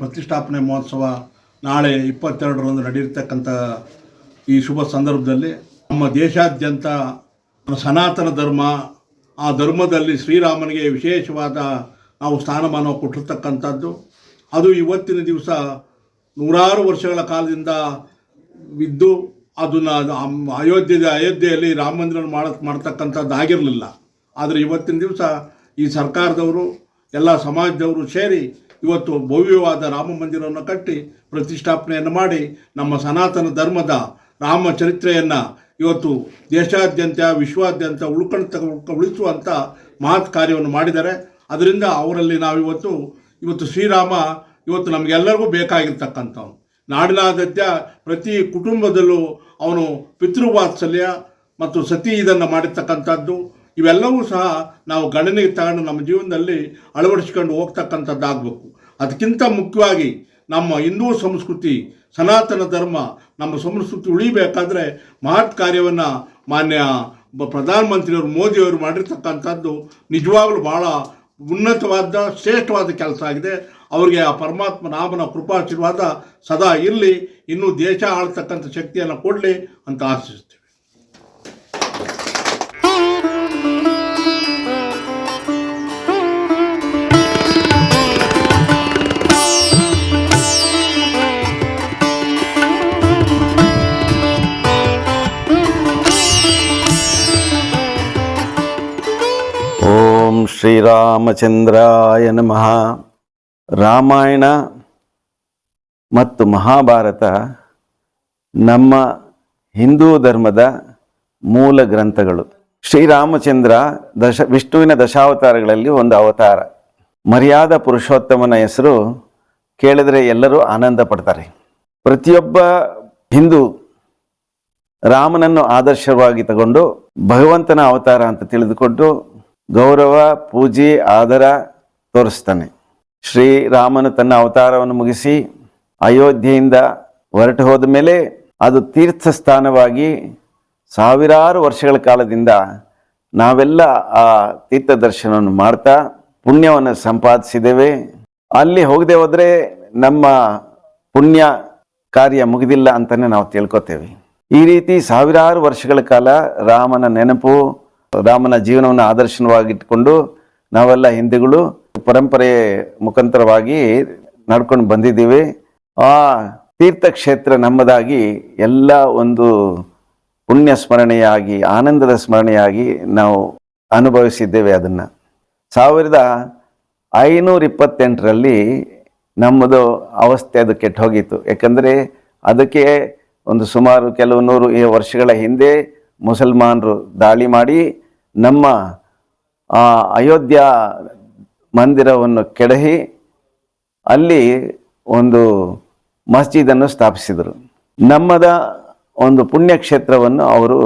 ಪ್ರತಿಷ್ಠಾಪನೆ ಮಹೋತ್ಸವ ನಾಳೆ ಇಪ್ಪತ್ತೆರಡರಂದು ನಡೆಯಿರ್ತಕ್ಕಂಥ ಈ ಶುಭ ಸಂದರ್ಭದಲ್ಲಿ ನಮ್ಮ ದೇಶಾದ್ಯಂತ ಸನಾತನ ಧರ್ಮ, ಆ ಧರ್ಮದಲ್ಲಿ ಶ್ರೀರಾಮನಿಗೆ ವಿಶೇಷವಾದ ನಾವು ಸ್ಥಾನಮಾನ ಕೊಟ್ಟಿರ್ತಕ್ಕಂಥದ್ದು. ಅದು ಇವತ್ತಿನ ದಿವಸ ನೂರಾರು ವರ್ಷಗಳ ಕಾಲದಿಂದ ಬಿದ್ದು ಅದನ್ನು ಅಯೋಧ್ಯೆ ಅಯೋಧ್ಯೆಯಲ್ಲಿ ರಾಮ ಮಂದಿರ ಮಾಡ, ಮಾಡ್ತಕ್ಕಂಥದ್ದು ಆಗಿರಲಿಲ್ಲ. ಆದರೆ ಇವತ್ತಿನ ದಿವಸ ಈ ಸರ್ಕಾರದವರು, ಎಲ್ಲ ಸಮಾಜದವರು ಸೇರಿ ಇವತ್ತು ಭವ್ಯವಾದ ರಾಮ ಮಂದಿರವನ್ನು ಕಟ್ಟಿ ಪ್ರತಿಷ್ಠಾಪನೆಯನ್ನು ಮಾಡಿ ನಮ್ಮ ಸನಾತನ ಧರ್ಮದ ರಾಮ ಚರಿತ್ರೆಯನ್ನು ಇವತ್ತು ದೇಶಾದ್ಯಂತ, ವಿಶ್ವಾದ್ಯಂತ ಉಳ್ಕೊಂತ ಉಳಿಸುವಂಥ ಮಹತ್ ಕಾರ್ಯವನ್ನು ಮಾಡಿದ್ದಾರೆ. ಅದರಿಂದ ಅವರಲ್ಲಿ ನಾವಿವತ್ತು, ಇವತ್ತು ಶ್ರೀರಾಮ ಇವತ್ತು ನಮಗೆಲ್ಲರಿಗೂ ಬೇಕಾಗಿರ್ತಕ್ಕಂಥವ್ನು. ನಾಡಿನಾದ್ಯಂತ ಪ್ರತಿ ಕುಟುಂಬದಲ್ಲೂ ಅವನು ಪಿತೃವಾತ್ಸಲ್ಯ ಮತ್ತು ಸತಿ ಇದನ್ನು ಮಾಡಿರ್ತಕ್ಕಂಥದ್ದು. ಇವೆಲ್ಲವೂ ಸಹ ನಾವು ಗಣನೆಗೆ ತಗೊಂಡು ನಮ್ಮ ಜೀವನದಲ್ಲಿ ಅಳವಡಿಸ್ಕೊಂಡು ಹೋಗ್ತಕ್ಕಂಥದ್ದಾಗಬೇಕು. ಅದಕ್ಕಿಂತ ಮುಖ್ಯವಾಗಿ ನಮ್ಮ ಹಿಂದೂ ಸಂಸ್ಕೃತಿ, ಸನಾತನ ಧರ್ಮ, ನಮ್ಮ ಸಂಸ್ಕೃತಿ ಉಳಿಬೇಕಾದ್ರೆ ಮಹತ್ ಕಾರ್ಯವನ್ನು ಮಾನ್ಯ ಪ್ರಧಾನಮಂತ್ರಿಯವರು, ಮೋದಿಯವರು ಮಾಡಿರ್ತಕ್ಕಂಥದ್ದು ನಿಜವಾಗ್ಲೂ ಭಾಳ ಉನ್ನತವಾದ, ಶ್ರೇಷ್ಠವಾದ ಕೆಲಸ ಆಗಿದೆ. ಅವರಿಗೆ ಆ ಪರಮಾತ್ಮ ನಾಮನ ಕೃಪಾಶೀರ್ವಾದ ಸದಾ ಇರಲಿ. ಇನ್ನೂ ದೇಶ ಆಳ್ತಕ್ಕಂಥ ಶಕ್ತಿಯನ್ನು ಕೊಡಲಿ ಅಂತ ಆಶಿಸ್ತೀವಿ ಶ್ರೀರಾಮಚಂದ್ರಾಯ ನಮಃ. ರಾಮಾಯಣ ಮತ್ತು ಮಹಾಭಾರತ ನಮ್ಮ ಹಿಂದೂ ಧರ್ಮದ ಮೂಲ ಗ್ರಂಥಗಳು. ಶ್ರೀರಾಮಚಂದ್ರ ದಶ, ವಿಷ್ಣುವಿನ ದಶಾವತಾರಗಳಲ್ಲಿ ಒಂದು ಅವತಾರ. ಮರ್ಯಾದ ಪುರುಷೋತ್ತಮನ ಹೆಸರು ಕೇಳಿದರೆ ಎಲ್ಲರೂ ಆನಂದ ಪಡ್ತಾರೆ. ಪ್ರತಿಯೊಬ್ಬ ಹಿಂದೂ ರಾಮನನ್ನು ಆದರ್ಶವಾಗಿ ತಗೊಂಡು ಭಗವಂತನ ಅವತಾರ ಅಂತ ತಿಳಿದುಕೊಂಡು ಗೌರವ, ಪೂಜೆ, ಆದರ ತೋರಿಸ್ತಾನೆ. ಶ್ರೀರಾಮನು ತನ್ನ ಅವತಾರವನ್ನು ಮುಗಿಸಿ ಅಯೋಧ್ಯೆಯಿಂದ ಹೊರಟು ಹೋದ ಮೇಲೆ ಅದು ತೀರ್ಥ ಸ್ಥಾನವಾಗಿ ಸಾವಿರಾರು ವರ್ಷಗಳ ಕಾಲದಿಂದ ನಾವೆಲ್ಲ ಆ ತೀರ್ಥ ದರ್ಶನವನ್ನು ಮಾಡ್ತಾ ಪುಣ್ಯವನ್ನು ಸಂಪಾದಿಸಿದ್ದೇವೆ. ಅಲ್ಲಿ ಹೋಗದೆ ಹೋದರೆ ನಮ್ಮ ಪುಣ್ಯ ಕಾರ್ಯ ಮುಗಿದಿಲ್ಲ ಅಂತಲೇ ನಾವು ತಿಳ್ಕೊತೇವೆ. ಈ ರೀತಿ ಸಾವಿರಾರು ವರ್ಷಗಳ ಕಾಲ ರಾಮನ ನೆನಪು ರಾಮನ ಜೀವನವನ್ನು ಆದರ್ಶನವಾಗಿಟ್ಕೊಂಡು ನಾವೆಲ್ಲ ಹಿಂದೂಗಳು ಪರಂಪರೆ ಮುಖಾಂತರವಾಗಿ ನಡ್ಕೊಂಡು ಬಂದಿದ್ದೀವಿ. ಆ ತೀರ್ಥಕ್ಷೇತ್ರ ನಮ್ಮದಾಗಿ ಎಲ್ಲ ಒಂದು ಪುಣ್ಯ ಸ್ಮರಣೆಯಾಗಿ, ಆನಂದದ ಸ್ಮರಣೆಯಾಗಿ ನಾವು ಅನುಭವಿಸಿದ್ದೇವೆ ಅದನ್ನು. ಸಾವಿರದ ಐನೂರ ಇಪ್ಪತ್ತೆಂಟರಲ್ಲಿ ನಮ್ಮದು ಅವಸ್ಥೆ ಅದು ಕೆಟ್ಟು ಹೋಗಿತ್ತು ಯಾಕಂದರೆ ಅದಕ್ಕೆ ಒಂದು ಸುಮಾರು ಕೆಲವು ನೂರು ವರ್ಷಗಳ ಹಿಂದೆ ಮುಸಲ್ಮಾನರು ದಾಳಿ ಮಾಡಿ ನಮ್ಮ ಅಯೋಧ್ಯ ಮಂದಿರವನ್ನು ಕೆಡಹಿ ಅಲ್ಲಿ ಒಂದು ಮಸ್ಜಿದನ್ನು ಸ್ಥಾಪಿಸಿದರು. ನಮ್ಮದ ಒಂದು ಪುಣ್ಯಕ್ಷೇತ್ರವನ್ನು ಅವರು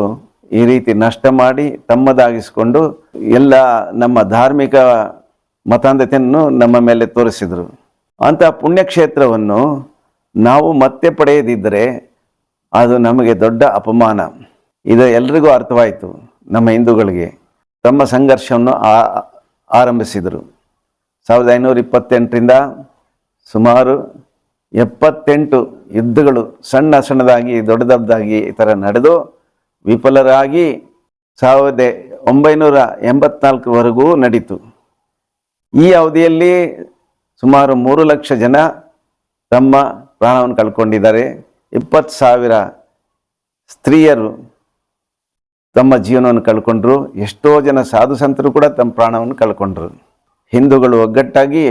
ಈ ರೀತಿ ನಷ್ಟ ಮಾಡಿ ತಮ್ಮದಾಗಿಸಿಕೊಂಡು ಎಲ್ಲ ನಮ್ಮ ಧಾರ್ಮಿಕ ಮತಾಂಧತೆಯನ್ನು ನಮ್ಮ ಮೇಲೆ ತೋರಿಸಿದರು. ಅಂಥ ಪುಣ್ಯಕ್ಷೇತ್ರವನ್ನು ನಾವು ಮತ್ತೆ ಪಡೆಯದಿದ್ದರೆ ಅದು ನಮಗೆ ದೊಡ್ಡ ಅಪಮಾನ. ಇದು ಎಲ್ರಿಗೂ ಅರ್ಥವಾಯಿತು ನಮ್ಮ ಹಿಂದೂಗಳಿಗೆ. ತಮ್ಮ ಸಂಘರ್ಷವನ್ನು ಆ- ಆರಂಭಿಸಿದರು. ಸಾವಿರದ ಐನೂರ ಇಪ್ಪತ್ತೆಂಟರಿಂದ ಸುಮಾರು ಎಪ್ಪತ್ತೆಂಟು ಯುದ್ಧಗಳು ಸಣ್ಣ ಸಣ್ಣದಾಗಿ ದೊಡ್ಡ ದೊಡ್ಡದಾಗಿ ಈ ಥರ ನಡೆದು ವಿಫಲರಾಗಿ ಸಾವಿರದ ಒಂಬೈನೂರ ಎಂಬತ್ನಾಲ್ಕವರೆಗೂ ನಡೀತು. ಈ ಅವಧಿಯಲ್ಲಿ ಸುಮಾರು ಮೂರು ಲಕ್ಷ ಜನ ತಮ್ಮ ಪ್ರಾಣವನ್ನು ಕಳ್ಕೊಂಡಿದ್ದಾರೆ. ಇಪ್ಪತ್ತು ಸಾವಿರ ಸ್ತ್ರೀಯರು ತಮ್ಮ ಜೀವನವನ್ನು ಕಳ್ಕೊಂಡ್ರು. ಎಷ್ಟೋ ಜನ ಸಾಧು ಸಂತರು ಕೂಡ ತಮ್ಮ ಪ್ರಾಣವನ್ನು ಕಳ್ಕೊಂಡ್ರು. ಹಿಂದೂಗಳು ಒಗ್ಗಟ್ಟಾಗಿ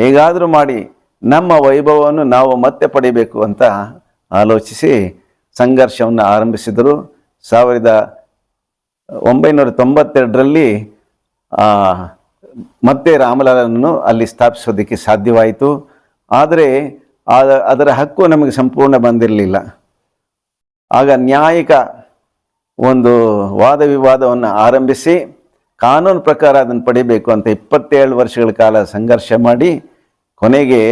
ಹೇಗಾದರೂ ಮಾಡಿ ನಮ್ಮ ವೈಭವವನ್ನು ನಾವು ಮತ್ತೆ ಪಡಿಬೇಕು ಅಂತ ಆಲೋಚಿಸಿ ಸಂಘರ್ಷವನ್ನು ಆರಂಭಿಸಿದರು. ಸಾವಿರದ ಒಂಬೈನೂರ ತೊಂಬತ್ತೆರಡರಲ್ಲಿ ಮತ್ತೆ ರಾಮಲಾಲನನ್ನು ಅಲ್ಲಿ ಸ್ಥಾಪಿಸೋದಕ್ಕೆ ಸಾಧ್ಯವಾಯಿತು. ಆದರೆ ಅದರ ಹಕ್ಕು ನಮಗೆ ಸಂಪೂರ್ಣ ಬಂದಿರಲಿಲ್ಲ. ಆಗ ನ್ಯಾಯಿಕ ಒಂದು ವಾದ ವಿವಾದವನ್ನು ಆರಂಭಿಸಿ ಕಾನೂನು ಪ್ರಕಾರ ಅದನ್ನು ಪಡಿಬೇಕು ಅಂತ ಇಪ್ಪತ್ತೇಳು ವರ್ಷಗಳ ಕಾಲ ಸಂಘರ್ಷ ಮಾಡಿ ಕೊನೆಗೆ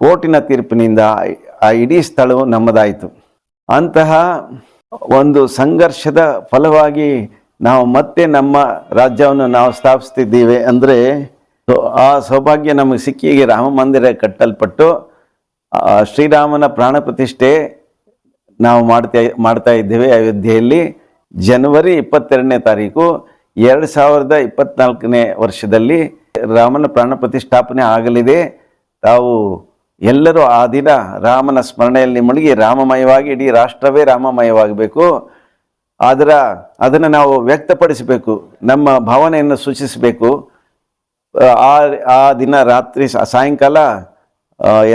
ಕೋರ್ಟಿನ ತೀರ್ಪಿನಿಂದ ಆ ಇಡೀ ಸ್ಥಳವು ನಮ್ಮದಾಯಿತು. ಅಂತಹ ಒಂದು ಸಂಘರ್ಷದ ಫಲವಾಗಿ ನಾವು ಮತ್ತೆ ನಮ್ಮ ರಾಜ್ಯವನ್ನು ನಾವು ಸ್ಥಾಪಿಸ್ತಿದ್ದೀವಿ ಅಂದರೆ ಆ ಸೌಭಾಗ್ಯ ನಮಗೆ ಸಿಕ್ಕಿಗೆ ರಾಮ ಮಂದಿರ ಕಟ್ಟಲ್ಪಟ್ಟು ಶ್ರೀರಾಮನ ಪ್ರಾಣ ಪ್ರತಿಷ್ಠೆ ನಾವು ಮಾಡ್ತಾ ಮಾಡ್ತಾ ಇದ್ದೇವೆ ಅಯೋಧ್ಯೆಯಲ್ಲಿ ಜನವರಿ ಇಪ್ಪತ್ತೆರಡನೇ ತಾರೀಕು ಎರಡು ಸಾವಿರದ ಇಪ್ಪತ್ನಾಲ್ಕನೇ ವರ್ಷದಲ್ಲಿ ರಾಮನ ಪ್ರಾಣ ಪ್ರತಿಷ್ಠಾಪನೆ ಆಗಲಿದೆ. ತಾವು ಎಲ್ಲರೂ ಆ ದಿನ ರಾಮನ ಸ್ಮರಣೆಯಲ್ಲಿ ಮುಳುಗಿ ರಾಮಮಯವಾಗಿ, ಇಡೀ ರಾಷ್ಟ್ರವೇ ರಾಮಮಯವಾಗಬೇಕು. ಅದರ ಅದನ್ನು ನಾವು ವ್ಯಕ್ತಪಡಿಸಬೇಕು, ನಮ್ಮ ಭಾವನೆಯನ್ನು ಸೂಚಿಸಬೇಕು. ಆ ಆ ದಿನ ರಾತ್ರಿ ಸಾಯಂಕಾಲ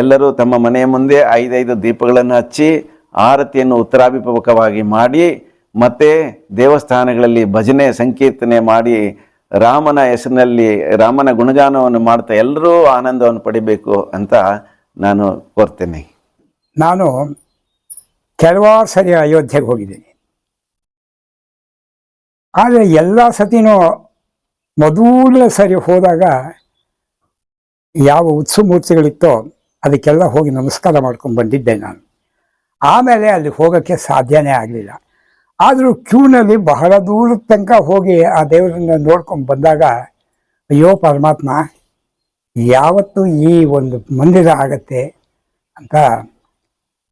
ಎಲ್ಲರೂ ತಮ್ಮ ಮನೆಯ ಮುಂದೆ ಐದೈದು ದೀಪಗಳನ್ನು ಹಚ್ಚಿ ಆರತಿಯನ್ನು ಉತ್ತರಾಭಿಮುಖವಾಗಿ ಮಾಡಿ ಮತ್ತೆ ದೇವಸ್ಥಾನಗಳಲ್ಲಿ ಭಜನೆ ಸಂಕೀರ್ತನೆ ಮಾಡಿ ರಾಮನ ಹೆಸರಿನಲ್ಲಿ ರಾಮನ ಗುಣಗಾನವನ್ನು ಮಾಡ್ತಾ ಎಲ್ಲರೂ ಆನಂದವನ್ನು ಪಡಿಬೇಕು ಅಂತ ನಾನು ಕೋರ್ತೇನೆ. ನಾನು ಕೆಲವಾರು ಸರಿ ಅಯೋಧ್ಯೆಗೆ ಹೋಗಿದ್ದೀನಿ. ಆದರೆ ಎಲ್ಲ ಸತಿನೂ ಮೊದಲ ಸರಿ ಹೋದಾಗ ಯಾವ ಉತ್ಸವಮೂರ್ತಿಗಳಿತ್ತೋ ಅದಕ್ಕೆಲ್ಲ ಹೋಗಿ ನಮಸ್ಕಾರ ಮಾಡ್ಕೊಂಡು ಬಂದಿದ್ದೆ ನಾನು. ಆಮೇಲೆ ಅಲ್ಲಿ ಹೋಗೋಕ್ಕೆ ಸಾಧ್ಯನೇ ಆಗಲಿಲ್ಲ. ಆದರೂ ಕ್ಯೂನಲ್ಲಿ ಬಹಳ ದೂರದ ತನಕ ಹೋಗಿ ಆ ದೇವರನ್ನ ನೋಡ್ಕೊಂಡು ಬಂದಾಗ, ಅಯ್ಯೋ ಪರಮಾತ್ಮ, ಯಾವತ್ತು ಈ ಒಂದು ಮಂದಿರ ಆಗತ್ತೆ ಅಂತ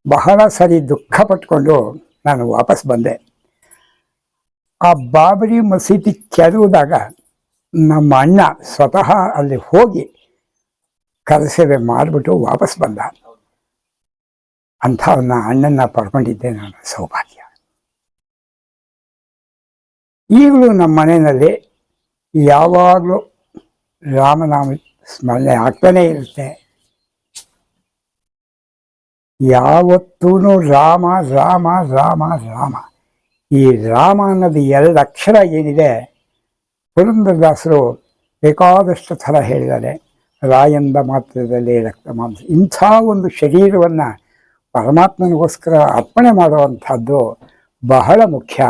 ಬಹಳ ಸರಿ ದುಃಖ ಪಟ್ಕೊಂಡು ನಾನು ವಾಪಸ್ ಬಂದೆ. ಆ ಬಾಬರಿ ಮಸೀದಿ ಕೆರುವುದಾಗ ನಮ್ಮ ಅಣ್ಣ ಸ್ವತಃ ಅಲ್ಲಿ ಹೋಗಿ ಕರಸೇವೆ ಮಾಡಿಬಿಟ್ಟು ವಾಪಸ್ ಬಂದ. ಅಂಥವನ್ನ ಅಣ್ಣನ್ನ ಪಡ್ಕೊಂಡಿದ್ದೆ ನಾನು ಸೌಭಾಗ್ಯ. ಈಗಲೂ ನಮ್ಮ ಮನೆಯಲ್ಲಿ ಯಾವಾಗಲೂ ರಾಮನಾಮ ಸ್ಮರಣೆ ಆಗ್ತಾನೇ ಇರುತ್ತೆ. ಯಾವತ್ತೂ ರಾಮ ರಾಮ ರಾಮ ರಾಮ. ಈ ರಾಮ ಅನ್ನೋದು ಎರಡು ಅಕ್ಷರ ಏನಿದೆ, ಪುರಂದರದಾಸರು ಬೇಕಾದಷ್ಟು ಥರ ಹೇಳಿದ್ದಾರೆ. ರಾಯಂದ ಮಾತ್ರದಲ್ಲಿ ರಕ್ತ ಮಾಂಸ, ಇಂಥ ಒಂದು ಶರೀರವನ್ನು ಪರಮಾತ್ಮನಿಗೋಸ್ಕರ ಅರ್ಪಣೆ ಮಾಡುವಂಥದ್ದು ಬಹಳ ಮುಖ್ಯ.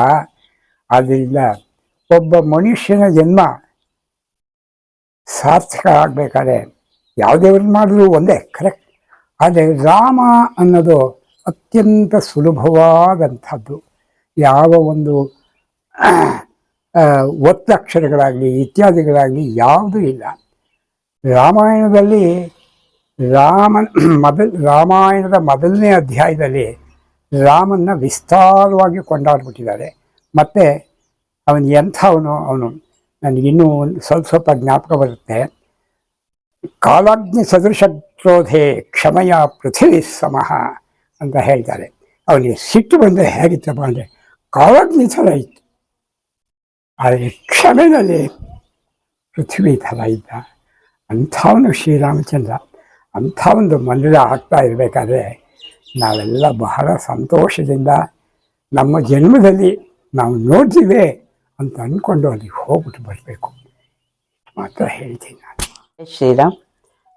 ಆದ್ದರಿಂದ ಒಬ್ಬ ಮನುಷ್ಯನ ಜನ್ಮ ಸಾರ್ಥಕ ಆಗಬೇಕಾದ್ರೆ ಯಾವುದೇವ್ರನ್ನ ಮಾಡಿದ್ರು ಒಂದೇ ಕರೆಕ್ಟ್ ಆದರೆ ರಾಮ ಅನ್ನೋದು ಅತ್ಯಂತ ಸುಲಭವಾದಂಥದ್ದು. ಯಾವ ಒಂದು ಒತ್ತಕ್ಷರಗಳಾಗಲಿ, ಇತ್ಯಾದಿಗಳಾಗಲಿ ಯಾವುದೂ ಇಲ್ಲ. ರಾಮಾಯಣದಲ್ಲಿ ರಾಮನ್ ಮೊದಲ್, ರಾಮಾಯಣದ ಮೊದಲನೇ ಅಧ್ಯಾಯದಲ್ಲಿ ರಾಮನ್ನ ವಿಸ್ತಾರವಾಗಿ ಕೊಂಡಾಡ್ಬಿಟ್ಟಿದ್ದಾರೆ. ಮತ್ತು ಅವನು ಎಂಥವನು ಅವನು. ನನಗಿನ್ನೂ ಒಂದು ಸ್ವಲ್ಪ ಸ್ವಲ್ಪ ಜ್ಞಾಪಕ ಬರುತ್ತೆ. ಕಾಲಾಗ್ನಿ ಸದೃಶ ಕ್ರೋಧೆ ಕ್ಷಮಯ ಪೃಥ್ವಿ ಸಮಹ ಅಂತ ಹೇಳ್ತಾರೆ. ಅವನಿಗೆ ಸಿಟ್ಟು ಬಂದರೆ ಹೇಗಿತ್ತಪ್ಪ ಅಂದರೆ ಕಾಲಾಗ್ನಿ ಥರ ಇತ್ತು. ಆದರೆ ಕ್ಷಮೆಯಲ್ಲಿ ಪೃಥ್ವಿ ಥರ ಇದ್ದ ಅಂಥವನು ಶ್ರೀರಾಮಚಂದ್ರ. ಅಂಥ ಒಂದು ಮಂದಿರ ಆಗ್ತಾ ಇರಬೇಕಾದ್ರೆ ನಾವೆಲ್ಲ ಬಹಳ ಸಂತೋಷದಿಂದ ನಮ್ಮ ಜನ್ಮದಲ್ಲಿ ನಾವು ನೋಡ್ತೀವಿ ಅಂತ ಅಂದ್ಕೊಂಡು ಅಲ್ಲಿಗೆ ಹೋಗ್ಬಿಟ್ಟು ಬರಬೇಕು. ಮಾತ್ರ ಹೇಳ್ತೀನಿ ನಾನು. ಶ್ರೀರಾಮ್,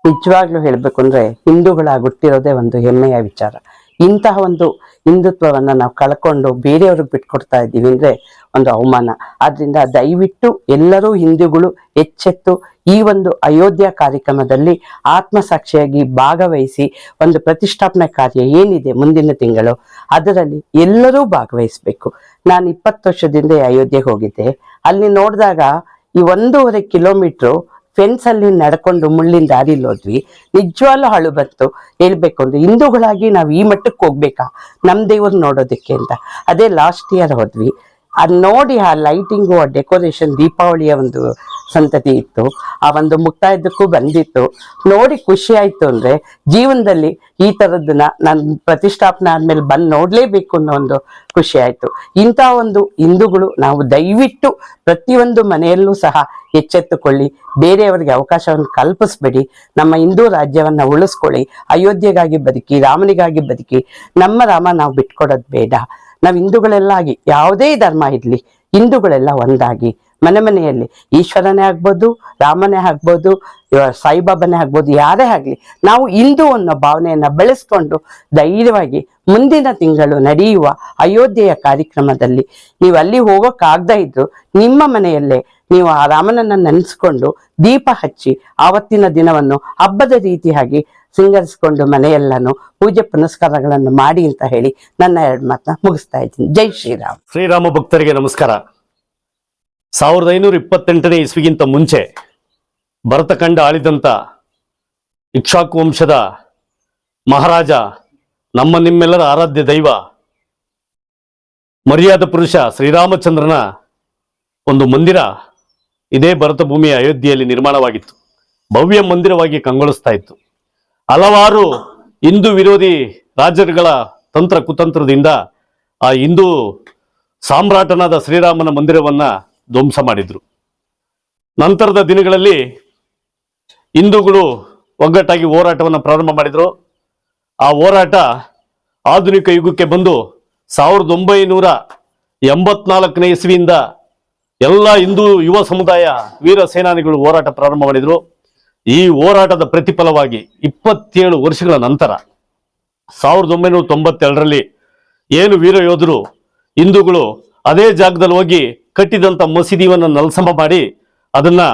ನಿಜವಾಗ್ಲೂ ಹೇಳಬೇಕು ಅಂದರೆ ಹಿಂದೂಗಳ ಗುಟ್ಟಿರೋದೇ ಒಂದು ಹೆಮ್ಮೆಯ ವಿಚಾರ. ಇಂತಹ ಒಂದು ಹಿಂದುತ್ವವನ್ನು ನಾವು ಕಳ್ಕೊಂಡು ಬೇರೆಯವ್ರಿಗೆ ಬಿಟ್ಕೊಡ್ತಾ ಇದ್ದೀವಿ ಅಂದ್ರೆ ಒಂದು ಅವಮಾನ. ಆದ್ರಿಂದ ದಯವಿಟ್ಟು ಎಲ್ಲರೂ ಹಿಂದೂಗಳು ಎಚ್ಚೆತ್ತು ಈ ಒಂದು ಅಯೋಧ್ಯ ಕಾರ್ಯಕ್ರಮದಲ್ಲಿ ಆತ್ಮಸಾಕ್ಷಿಯಾಗಿ ಭಾಗವಹಿಸಿ ಒಂದು ಪ್ರತಿಷ್ಠಾಪನೆ ಕಾರ್ಯ ಏನಿದೆ ಮುಂದಿನ ತಿಂಗಳು, ಅದರಲ್ಲಿ ಎಲ್ಲರೂ ಭಾಗವಹಿಸಬೇಕು. ನಾನು ಇಪ್ಪತ್ತು ವರ್ಷದಿಂದ ಅಯೋಧ್ಯೆಗೆ ಹೋಗಿದ್ದೆ. ಅಲ್ಲಿ ನೋಡಿದಾಗ ಈ ಒಂದೂವರೆ ಕಿಲೋಮೀಟ್ರು ಫೆನ್ಸ್ ಅಲ್ಲಿ ನಡ್ಕೊಂಡು ಮುಳ್ಳಿನ ದಾರಿಲಿ ಹೋದ್ವಿ. ನಿಜವಾಗ್ಲೂ ಹಳು ಬಂತು. ಹೇಳ್ಬೇಕು ಅಂದ್ರೆ ಹಿಂದೂಗಳಾಗಿ ನಾವು ಈ ಮಟ್ಟಕ್ಕೆ ಹೋಗ್ಬೇಕಾ? ನಮ್ಮ ದೇವ್ರು ನೋಡೋದಕ್ಕೆ ಅಂತ. ಅದೇ ಲಾಸ್ಟ್ ಇಯರ್ ಹೋದ್ವಿ. ಅದ್ ನೋಡಿ ಆ ಲೈಟಿಂಗು ಆ ಡೆಕೋರೇಷನ್ ದೀಪಾವಳಿಯ ಒಂದು ಸಂತತಿ ಇತ್ತು. ಆ ಒಂದು ಮುಕ್ತಾಯದಕ್ಕೂ ಬಂದಿತ್ತು. ನೋಡಿ ಖುಷಿ ಆಯ್ತು ಅಂದ್ರೆ ಜೀವನದಲ್ಲಿ ಈ ಥರದ್ದನ್ನ ನಾನು ಪ್ರತಿಷ್ಠಾಪನೆ ಆದ್ಮೇಲೆ ಬಂದು ನೋಡ್ಲೇಬೇಕು ಅನ್ನೋ ಒಂದು ಖುಷಿ ಆಯ್ತು. ಇಂಥ ಒಂದು ಹಿಂದೂಗಳು ನಾವು ದಯವಿಟ್ಟು ಪ್ರತಿಯೊಂದು ಮನೆಯಲ್ಲೂ ಸಹ ಎಚ್ಚೆತ್ತುಕೊಳ್ಳಿ. ಬೇರೆಯವರಿಗೆ ಅವಕಾಶವನ್ನು ಕಲ್ಪಿಸ್ಬೇಡಿ. ನಮ್ಮ ಹಿಂದೂ ರಾಜ್ಯವನ್ನ ಉಳಿಸ್ಕೊಳ್ಳಿ. ಅಯೋಧ್ಯೆಗಾಗಿ ಬದುಕಿ, ರಾಮನಿಗಾಗಿ ಬದುಕಿ. ನಮ್ಮ ರಾಮ ನಾವು ಬಿಟ್ಕೊಡೋದು ಬೇಡ. ನಾವು ಹಿಂದೂಗಳೆಲ್ಲ ಆಗಿ ಯಾವುದೇ ಧರ್ಮ ಇರಲಿ ಹಿಂದೂಗಳೆಲ್ಲ ಒಂದಾಗಿ ಮನೆ ಮನೆಯಲ್ಲಿ. ಈಶ್ವರನೇ ಆಗ್ಬೋದು, ರಾಮನೇ ಆಗ್ಬೋದು ಸಾಯಿಬಾಬನೇ ಆಗ್ಬೋದು, ಯಾರೇ ಆಗ್ಲಿ, ನಾವು ಹಿಂದೂ ಅನ್ನೋ ಭಾವನೆಯನ್ನ ಬೆಳೆಸ್ಕೊಂಡು ಧೈರ್ಯವಾಗಿ ಮುಂದಿನ ತಿಂಗಳು ನಡೆಯುವ ಅಯೋಧ್ಯೆಯ ಕಾರ್ಯಕ್ರಮದಲ್ಲಿ ನೀವು ಅಲ್ಲಿ ಹೋಗೋಕ್ಕಾಗದೇ ಇದ್ರು ನಿಮ್ಮ ಮನೆಯಲ್ಲೇ ನೀವು ಆ ರಾಮನನ್ನ ನೆನೆಸ್ಕೊಂಡು ದೀಪ ಹಚ್ಚಿ ಆವತ್ತಿನ ದಿನವನ್ನು ಹಬ್ಬದ ರೀತಿಯಾಗಿ ಸಿಂಗರಿಸ್ಕೊಂಡು ಮನೆಯೆಲ್ಲನೂ ಪೂಜೆ ಪುನಸ್ಕಾರಗಳನ್ನು ಮಾಡಿ ಅಂತ ಹೇಳಿ ನನ್ನ ಎರಡು ಮಾತನ್ನ ಮುಗಿಸ್ತಾ ಇದ್ದೀನಿ. ಜೈ ಶ್ರೀರಾಮ್. ಶ್ರೀರಾಮ ಭಕ್ತರಿಗೆ ನಮಸ್ಕಾರ. ಸಾವಿರದ ಐನೂರ ಇಪ್ಪತ್ತೆಂಟನೇ ಇಸ್ವಿಗಿಂತ ಮುಂಚೆ ಭರತಖಂಡ ಆಳಿದಂಥ ಇಕ್ಷಾಕು ವಂಶದ ಮಹಾರಾಜ, ನಮ್ಮ ನಿಮ್ಮೆಲ್ಲರ ಆರಾಧ್ಯ ದೈವ, ಮರ್ಯಾದ ಪುರುಷ ಶ್ರೀರಾಮಚಂದ್ರನ ಒಂದು ಮಂದಿರ ಇದೇ ಭರತ ಭೂಮಿಯ ಅಯೋಧ್ಯೆಯಲ್ಲಿ ನಿರ್ಮಾಣವಾಗಿತ್ತು. ಭವ್ಯ ಮಂದಿರವಾಗಿ ಕಂಗೊಳಿಸ್ತಾ ಇತ್ತು. ಹಲವಾರು ಹಿಂದೂ ವಿರೋಧಿ ರಾಜರುಗಳ ತಂತ್ರ ಕುತಂತ್ರದಿಂದ ಆ ಹಿಂದೂ ಸಾಮ್ರಾಟನಾದ ಶ್ರೀರಾಮನ ಮಂದಿರವನ್ನ ಧ್ವಂಸ ಮಾಡಿದ್ರು. ನಂತರದ ದಿನಗಳಲ್ಲಿ ಹಿಂದೂಗಳು ಒಗ್ಗಟ್ಟಾಗಿ ಹೋರಾಟವನ್ನು ಪ್ರಾರಂಭ ಮಾಡಿದ್ರು. ಆ ಹೋರಾಟ ಆಧುನಿಕ ಯುಗಕ್ಕೆ ಬಂದು ಸಾವಿರದ ಒಂಬೈನೂರ ಎಂಬತ್ನಾಲ್ಕನೇ ಇಸ್ವಿಯಿಂದ ಎಲ್ಲ ಹಿಂದೂ ಯುವ ಸಮುದಾಯ, ವೀರ ಸೇನಾನಿಗಳು ಹೋರಾಟ ಪ್ರಾರಂಭ ಮಾಡಿದ್ರು. ಈ ಹೋರಾಟದ ಪ್ರತಿಫಲವಾಗಿ ಇಪ್ಪತ್ತೇಳು ವರ್ಷಗಳ ನಂತರ ಸಾವಿರದ ಒಂಬೈನೂರ ತೊಂಬತ್ತೆರಡರಲ್ಲಿ ಏನು ವೀರ ಯೋಧರು ಹಿಂದೂಗಳು ಅದೇ ಜಾಗದಲ್ಲಿ ಹೋಗಿ ಕಟ್ಟಿದಂಥ ಮಸೀದಿಯನ್ನು ನಲ್ಸಮ ಮಾಡಿ ಅದನ್ನು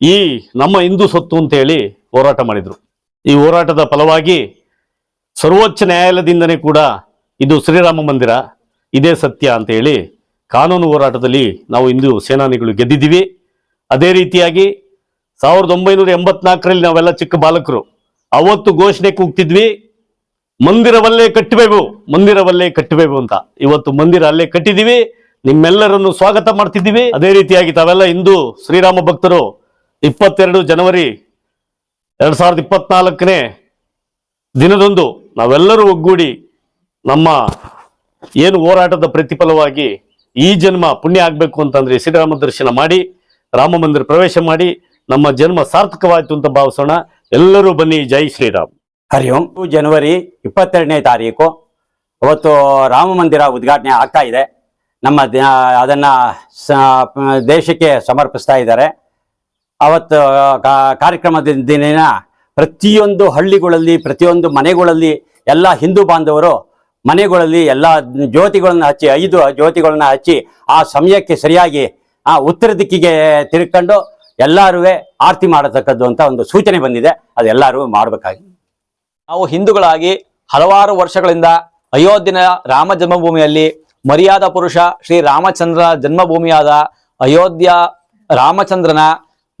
ಈ ನಮ್ಮ ಹಿಂದೂ ಸೊತ್ತು ಅಂತ ಹೇಳಿ ಹೋರಾಟ ಮಾಡಿದರು. ಈ ಹೋರಾಟದ ಫಲವಾಗಿ ಸರ್ವೋಚ್ಚ ನ್ಯಾಯಾಲಯದಿಂದನೇ ಕೂಡ ಇದು ಶ್ರೀರಾಮ ಮಂದಿರ ಇದೇ ಸತ್ಯ ಅಂತ ಹೇಳಿ ಕಾನೂನು ಹೋರಾಟದಲ್ಲಿ ನಾವು ಇಂದು ಸೇನಾನಿಗಳು ಗೆದ್ದಿದ್ದೀವಿ. ಅದೇ ರೀತಿಯಾಗಿ ಸಾವಿರದ ಒಂಬೈನೂರ ಎಂಬತ್ನಾಲ್ಕರಲ್ಲಿ ನಾವೆಲ್ಲ ಚಿಕ್ಕ ಬಾಲಕರು. ಅವತ್ತು ಘೋಷಣೆ ಕೂಗ್ತಿದ್ವಿ, ಮಂದಿರವಲ್ಲೇ ಕಟ್ಟಬೇಕು ಮಂದಿರವಲ್ಲೇ ಕಟ್ಟಬೇಕು ಅಂತ. ಇವತ್ತು ಮಂದಿರ ಅಲ್ಲೇ ಕಟ್ಟಿದೀವಿ ನಿಮ್ಮೆಲ್ಲರನ್ನು ಸ್ವಾಗತ ಮಾಡ್ತಿದ್ದೀವಿ. ಅದೇ ರೀತಿಯಾಗಿ ತಾವೆಲ್ಲ ಇಂದು ಶ್ರೀರಾಮ ಭಕ್ತರು ಇಪ್ಪತ್ತೆರಡು ಜನವರಿ ಎರಡ್ ಸಾವಿರದ ಇಪ್ಪತ್ನಾಲ್ಕನೇ ದಿನದಂದು ನಾವೆಲ್ಲರೂ ಒಗ್ಗೂಡಿ ನಮ್ಮ ಏನು ಹೋರಾಟದ ಪ್ರತಿಫಲವಾಗಿ ಈ ಜನ್ಮ ಪುಣ್ಯ ಆಗಬೇಕು ಅಂತಂದ್ರೆ ಶ್ರೀರಾಮ ದರ್ಶನ ಮಾಡಿ, ರಾಮ ಮಂದಿರ ಪ್ರವೇಶ ಮಾಡಿ, ನಮ್ಮ ಜನ್ಮ ಸಾರ್ಥಕವಾಯಿತು ಅಂತ ಭಾವಿಸೋಣ. ಎಲ್ಲರೂ ಬನ್ನಿ, ಜೈ ಶ್ರೀರಾಮ್. ಹರಿ ಓಂ. ಜನವರಿ ಇಪ್ಪತ್ತೆರಡನೇ ತಾರೀಕು. ಅವತ್ತು ರಾಮ ಮಂದಿರ ಉದ್ಘಾಟನೆ ಆಗ್ತಾ ಇದೆ. ನಮ್ಮ ಅದನ್ನು ದೇಶಕ್ಕೆ ಸಮರ್ಪಿಸ್ತಾ ಇದ್ದಾರೆ. ಅವತ್ತು ಕಾರ್ಯಕ್ರಮದ ದಿನ ಪ್ರತಿಯೊಂದು ಹಳ್ಳಿಗಳಲ್ಲಿ, ಪ್ರತಿಯೊಂದು ಮನೆಗಳಲ್ಲಿ ಎಲ್ಲ ಹಿಂದೂ ಬಾಂಧವರು ಮನೆಗಳಲ್ಲಿ ಎಲ್ಲ ಜ್ಯೋತಿಗಳನ್ನು ಹಚ್ಚಿ, ಐದು ಜ್ಯೋತಿಗಳನ್ನು ಹಚ್ಚಿ, ಆ ಸಮಯಕ್ಕೆ ಸರಿಯಾಗಿ, ಆ ಉತ್ತರ ದಿಕ್ಕಿಗೆ ತಿರುಕೊಂಡು ಎಲ್ಲರೂ ಆರತಿ ಮಾಡತಕ್ಕದ್ದು ಅಂತ ಒಂದು ಸೂಚನೆ ಬಂದಿದೆ. ಅದೆಲ್ಲರೂ ಮಾಡಬೇಕಾಗಿ. ನಾವು ಹಿಂದೂಗಳಾಗಿ ಹಲವಾರು ವರ್ಷಗಳಿಂದ ಅಯೋಧ್ಯೆಯ ರಾಮ ಜನ್ಮಭೂಮಿಯಲ್ಲಿ ಮರ್ಯಾದ ಪುರುಷ ಶ್ರೀ ರಾಮಚಂದ್ರ ಜನ್ಮಭೂಮಿಯಾದ ಅಯೋಧ್ಯ ರಾಮಚಂದ್ರನ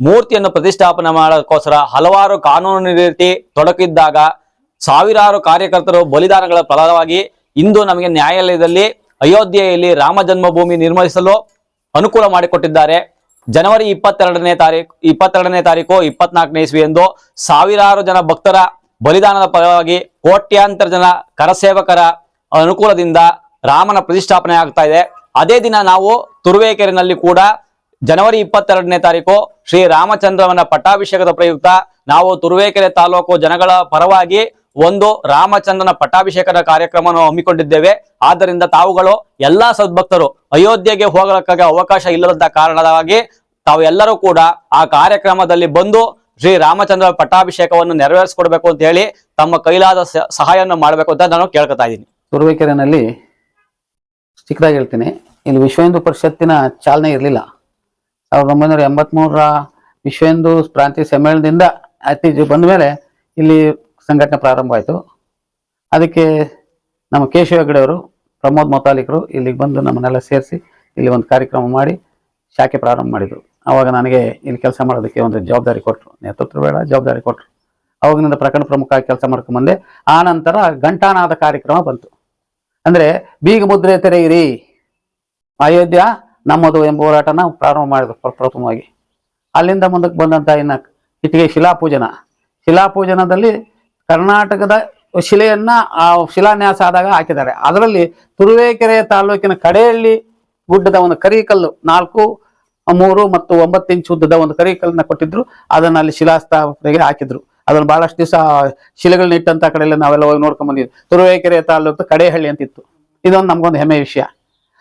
ಮೂರ್ತಿಯನ್ನು ಪ್ರತಿಷ್ಠಾಪನೆ ಮಾಡೋಕ್ಕೋಸ್ಕರ ಹಲವಾರು ಕಾನೂನು ರೀತಿ ತೊಡಕಿದ್ದಾಗ ಸಾವಿರಾರು ಕಾರ್ಯಕರ್ತರು ಬಲಿದಾನಗಳ ಫಲವಾಗಿ ಇಂದು ನಮಗೆ ನ್ಯಾಯಾಲಯದಲ್ಲಿ ಅಯೋಧ್ಯೆಯಲ್ಲಿ ರಾಮ ಜನ್ಮಭೂಮಿ ನಿರ್ಮಿಸಲು ಅನುಕೂಲ ಮಾಡಿಕೊಟ್ಟಿದ್ದಾರೆ. ಜನವರಿ ಇಪ್ಪತ್ತೆರಡನೇ ತಾರೀಕು ಇಪ್ಪತ್ತೆರಡನೇ ತಾರೀಕು, ಇಪ್ಪತ್ನಾಲ್ಕನೇ ಇಸ್ವಿಯಂದು ಸಾವಿರಾರು ಜನ ಭಕ್ತರ ಬಲಿದಾನದ ಫಲವಾಗಿ ಕೋಟ್ಯಾಂತರ ಜನ ಕರಸೇವಕರ ಅನುಕೂಲದಿಂದ ರಾಮನ ಪ್ರತಿಷ್ಠಾಪನೆ ಆಗ್ತಾ ಇದೆ. ಅದೇ ದಿನ ನಾವು ತುರುವೇಕೆರೆನಲ್ಲಿ ಕೂಡ ಜನವರಿ ಇಪ್ಪತ್ತೆರಡನೇ ತಾರೀಕು ಶ್ರೀ ರಾಮಚಂದ್ರವನ ಪಟ್ಟಾಭಿಷೇಕದ ಪ್ರಯುಕ್ತ ನಾವು ತುರುವೇಕೆರೆ ತಾಲೂಕು ಜನಗಳ ಪರವಾಗಿ ಒಂದು ರಾಮಚಂದ್ರನ ಪಟ್ಟಾಭಿಷೇಕದ ಕಾರ್ಯಕ್ರಮವನ್ನು ಹಮ್ಮಿಕೊಂಡಿದ್ದೇವೆ. ಆದ್ದರಿಂದ ತಾವುಗಳು ಎಲ್ಲಾ ಸದ್ಭಕ್ತರು ಅಯೋಧ್ಯೆಗೆ ಹೋಗಲಿಕ್ಕಾಗಿ ಅವಕಾಶ ಇಲ್ಲದ ಕಾರಣವಾಗಿ ತಾವು ಎಲ್ಲರೂ ಕೂಡ ಆ ಕಾರ್ಯಕ್ರಮದಲ್ಲಿ ಬಂದು ಶ್ರೀ ರಾಮಚಂದ್ರ ಪಟ್ಟಾಭಿಷೇಕವನ್ನು ನೆರವೇರಿಸಿಕೊಡ್ಬೇಕು ಅಂತ ಹೇಳಿ ತಮ್ಮ ಕೈಲಾದ ಸಹಾಯವನ್ನು ಮಾಡಬೇಕು ಅಂತ ನಾನು ಕೇಳ್ಕೊತಾ ಇದ್ದೀನಿ. ತುರುವೇಕೆರೆನಲ್ಲಿ ಚಿಕ್ಕದಾಗಿ ಹೇಳ್ತೀನಿ. ಇಲ್ಲಿ ವಿಶ್ವ ಹಿಂದೂ ಪರಿಷತ್ತಿನ ಚಾಲನೆ ಇರಲಿಲ್ಲ. ಸಾವಿರದ ಒಂಬೈನೂರ ಎಂಬತ್ಮೂರರ ವಿಶ್ವ ಹಿಂದೂ ಪ್ರಾಂತೀಯ ಸಮ್ಮೇಳನದಿಂದ ಅತಿ ಬಂದ ಮೇಲೆ ಇಲ್ಲಿ ಸಂಘಟನೆ ಪ್ರಾರಂಭ ಆಯಿತು. ಅದಕ್ಕೆ ನಮ್ಮ ಕೇಶವ ಹೆಗಡೆ ಅವರು, ಪ್ರಮೋದ್ ಮೊತಾಲಿಕರು ಇಲ್ಲಿಗೆ ಬಂದು ನಮ್ಮನ್ನೆಲ್ಲ ಸೇರಿಸಿ ಇಲ್ಲಿ ಒಂದು ಕಾರ್ಯಕ್ರಮ ಮಾಡಿ ಶಾಖೆ ಪ್ರಾರಂಭ ಮಾಡಿದರು. ಆವಾಗ ನನಗೆ ಇಲ್ಲಿ ಕೆಲಸ ಮಾಡೋದಕ್ಕೆ ಒಂದು ಜವಾಬ್ದಾರಿ ಕೊಟ್ಟರು ನೇತೃತ್ವ ಬೇಡ, ಜವಾಬ್ದಾರಿ ಕೊಟ್ಟರು ಅವಾಗಿನಿಂದ ಪ್ರಕರಣ ಪ್ರಮುಖ ಕೆಲಸ ಮಾಡ್ಕೊಂಡ್ಬಂದೆ ಆ ನಂತರ ಘಂಟಾನಾದ ಕಾರ್ಯಕ್ರಮ ಬಂತು. ಅಂದ್ರೆ ಬೀಗ ಮುದ್ರೆ ತೆರೆಯಿರಿ. ಅಯೋಧ್ಯ ನಮ್ಮದು ಎಂಬ ಹೋರಾಟನ ಪ್ರಾರಂಭ ಮಾಡಿದ್ರು ಪ್ರಪ್ರಥಮವಾಗಿ ಅಲ್ಲಿಂದ ಮುಂದಕ್ಕೆ ಬಂದಂತ ಇನ್ನ ಇಟ್ಟಿಗೆ ಶಿಲಾಪೂಜನ. ಶಿಲಾಪೂಜನದಲ್ಲಿ ಕರ್ನಾಟಕದ ಶಿಲೆಯನ್ನ ಆ ಶಿಲಾನ್ಯಾಸ ಆದಾಗ ಹಾಕಿದ್ದಾರೆ. ಅದರಲ್ಲಿ ತುರುವೇಕೆರೆ ತಾಲೂಕಿನ ಕಡೆಯಲ್ಲಿ ಗುಡ್ಡದ ಒಂದು ಕರಿಕಲ್ಲು ನಾಲ್ಕು, ಮೂರು ಮತ್ತು ಒಂಬತ್ತು ಇಂಚು ಉದ್ದದ ಒಂದು ಕರಿಕಲ್ಲನ್ನ ಕೊಟ್ಟಿದ್ರು. ಅದನ್ನ ಅಲ್ಲಿ ಶಿಲಾಸ್ಥಾಪನೆಗೆ ಹಾಕಿದ್ರು. ಅದನ್ನು ಬಹಳಷ್ಟು ದಿವಸ ಶಿಲೆಗಳನ್ನ ಇಟ್ಟಂತ ಕಡೆಯಲ್ಲಿ ನಾವೆಲ್ಲ ಹೋಗಿ ನೋಡ್ಕೊಂಡ್ ಬಂದಿದ್ವಿ. ತುರುವೇಕೆರೆ ತಾಲೂಕು ಕಡೆಹಳ್ಳಿ ಅಂತಿತ್ತು ಇದೊಂದು ನಮಗೊಂದು ಹೆಮ್ಮೆ ವಿಷಯ.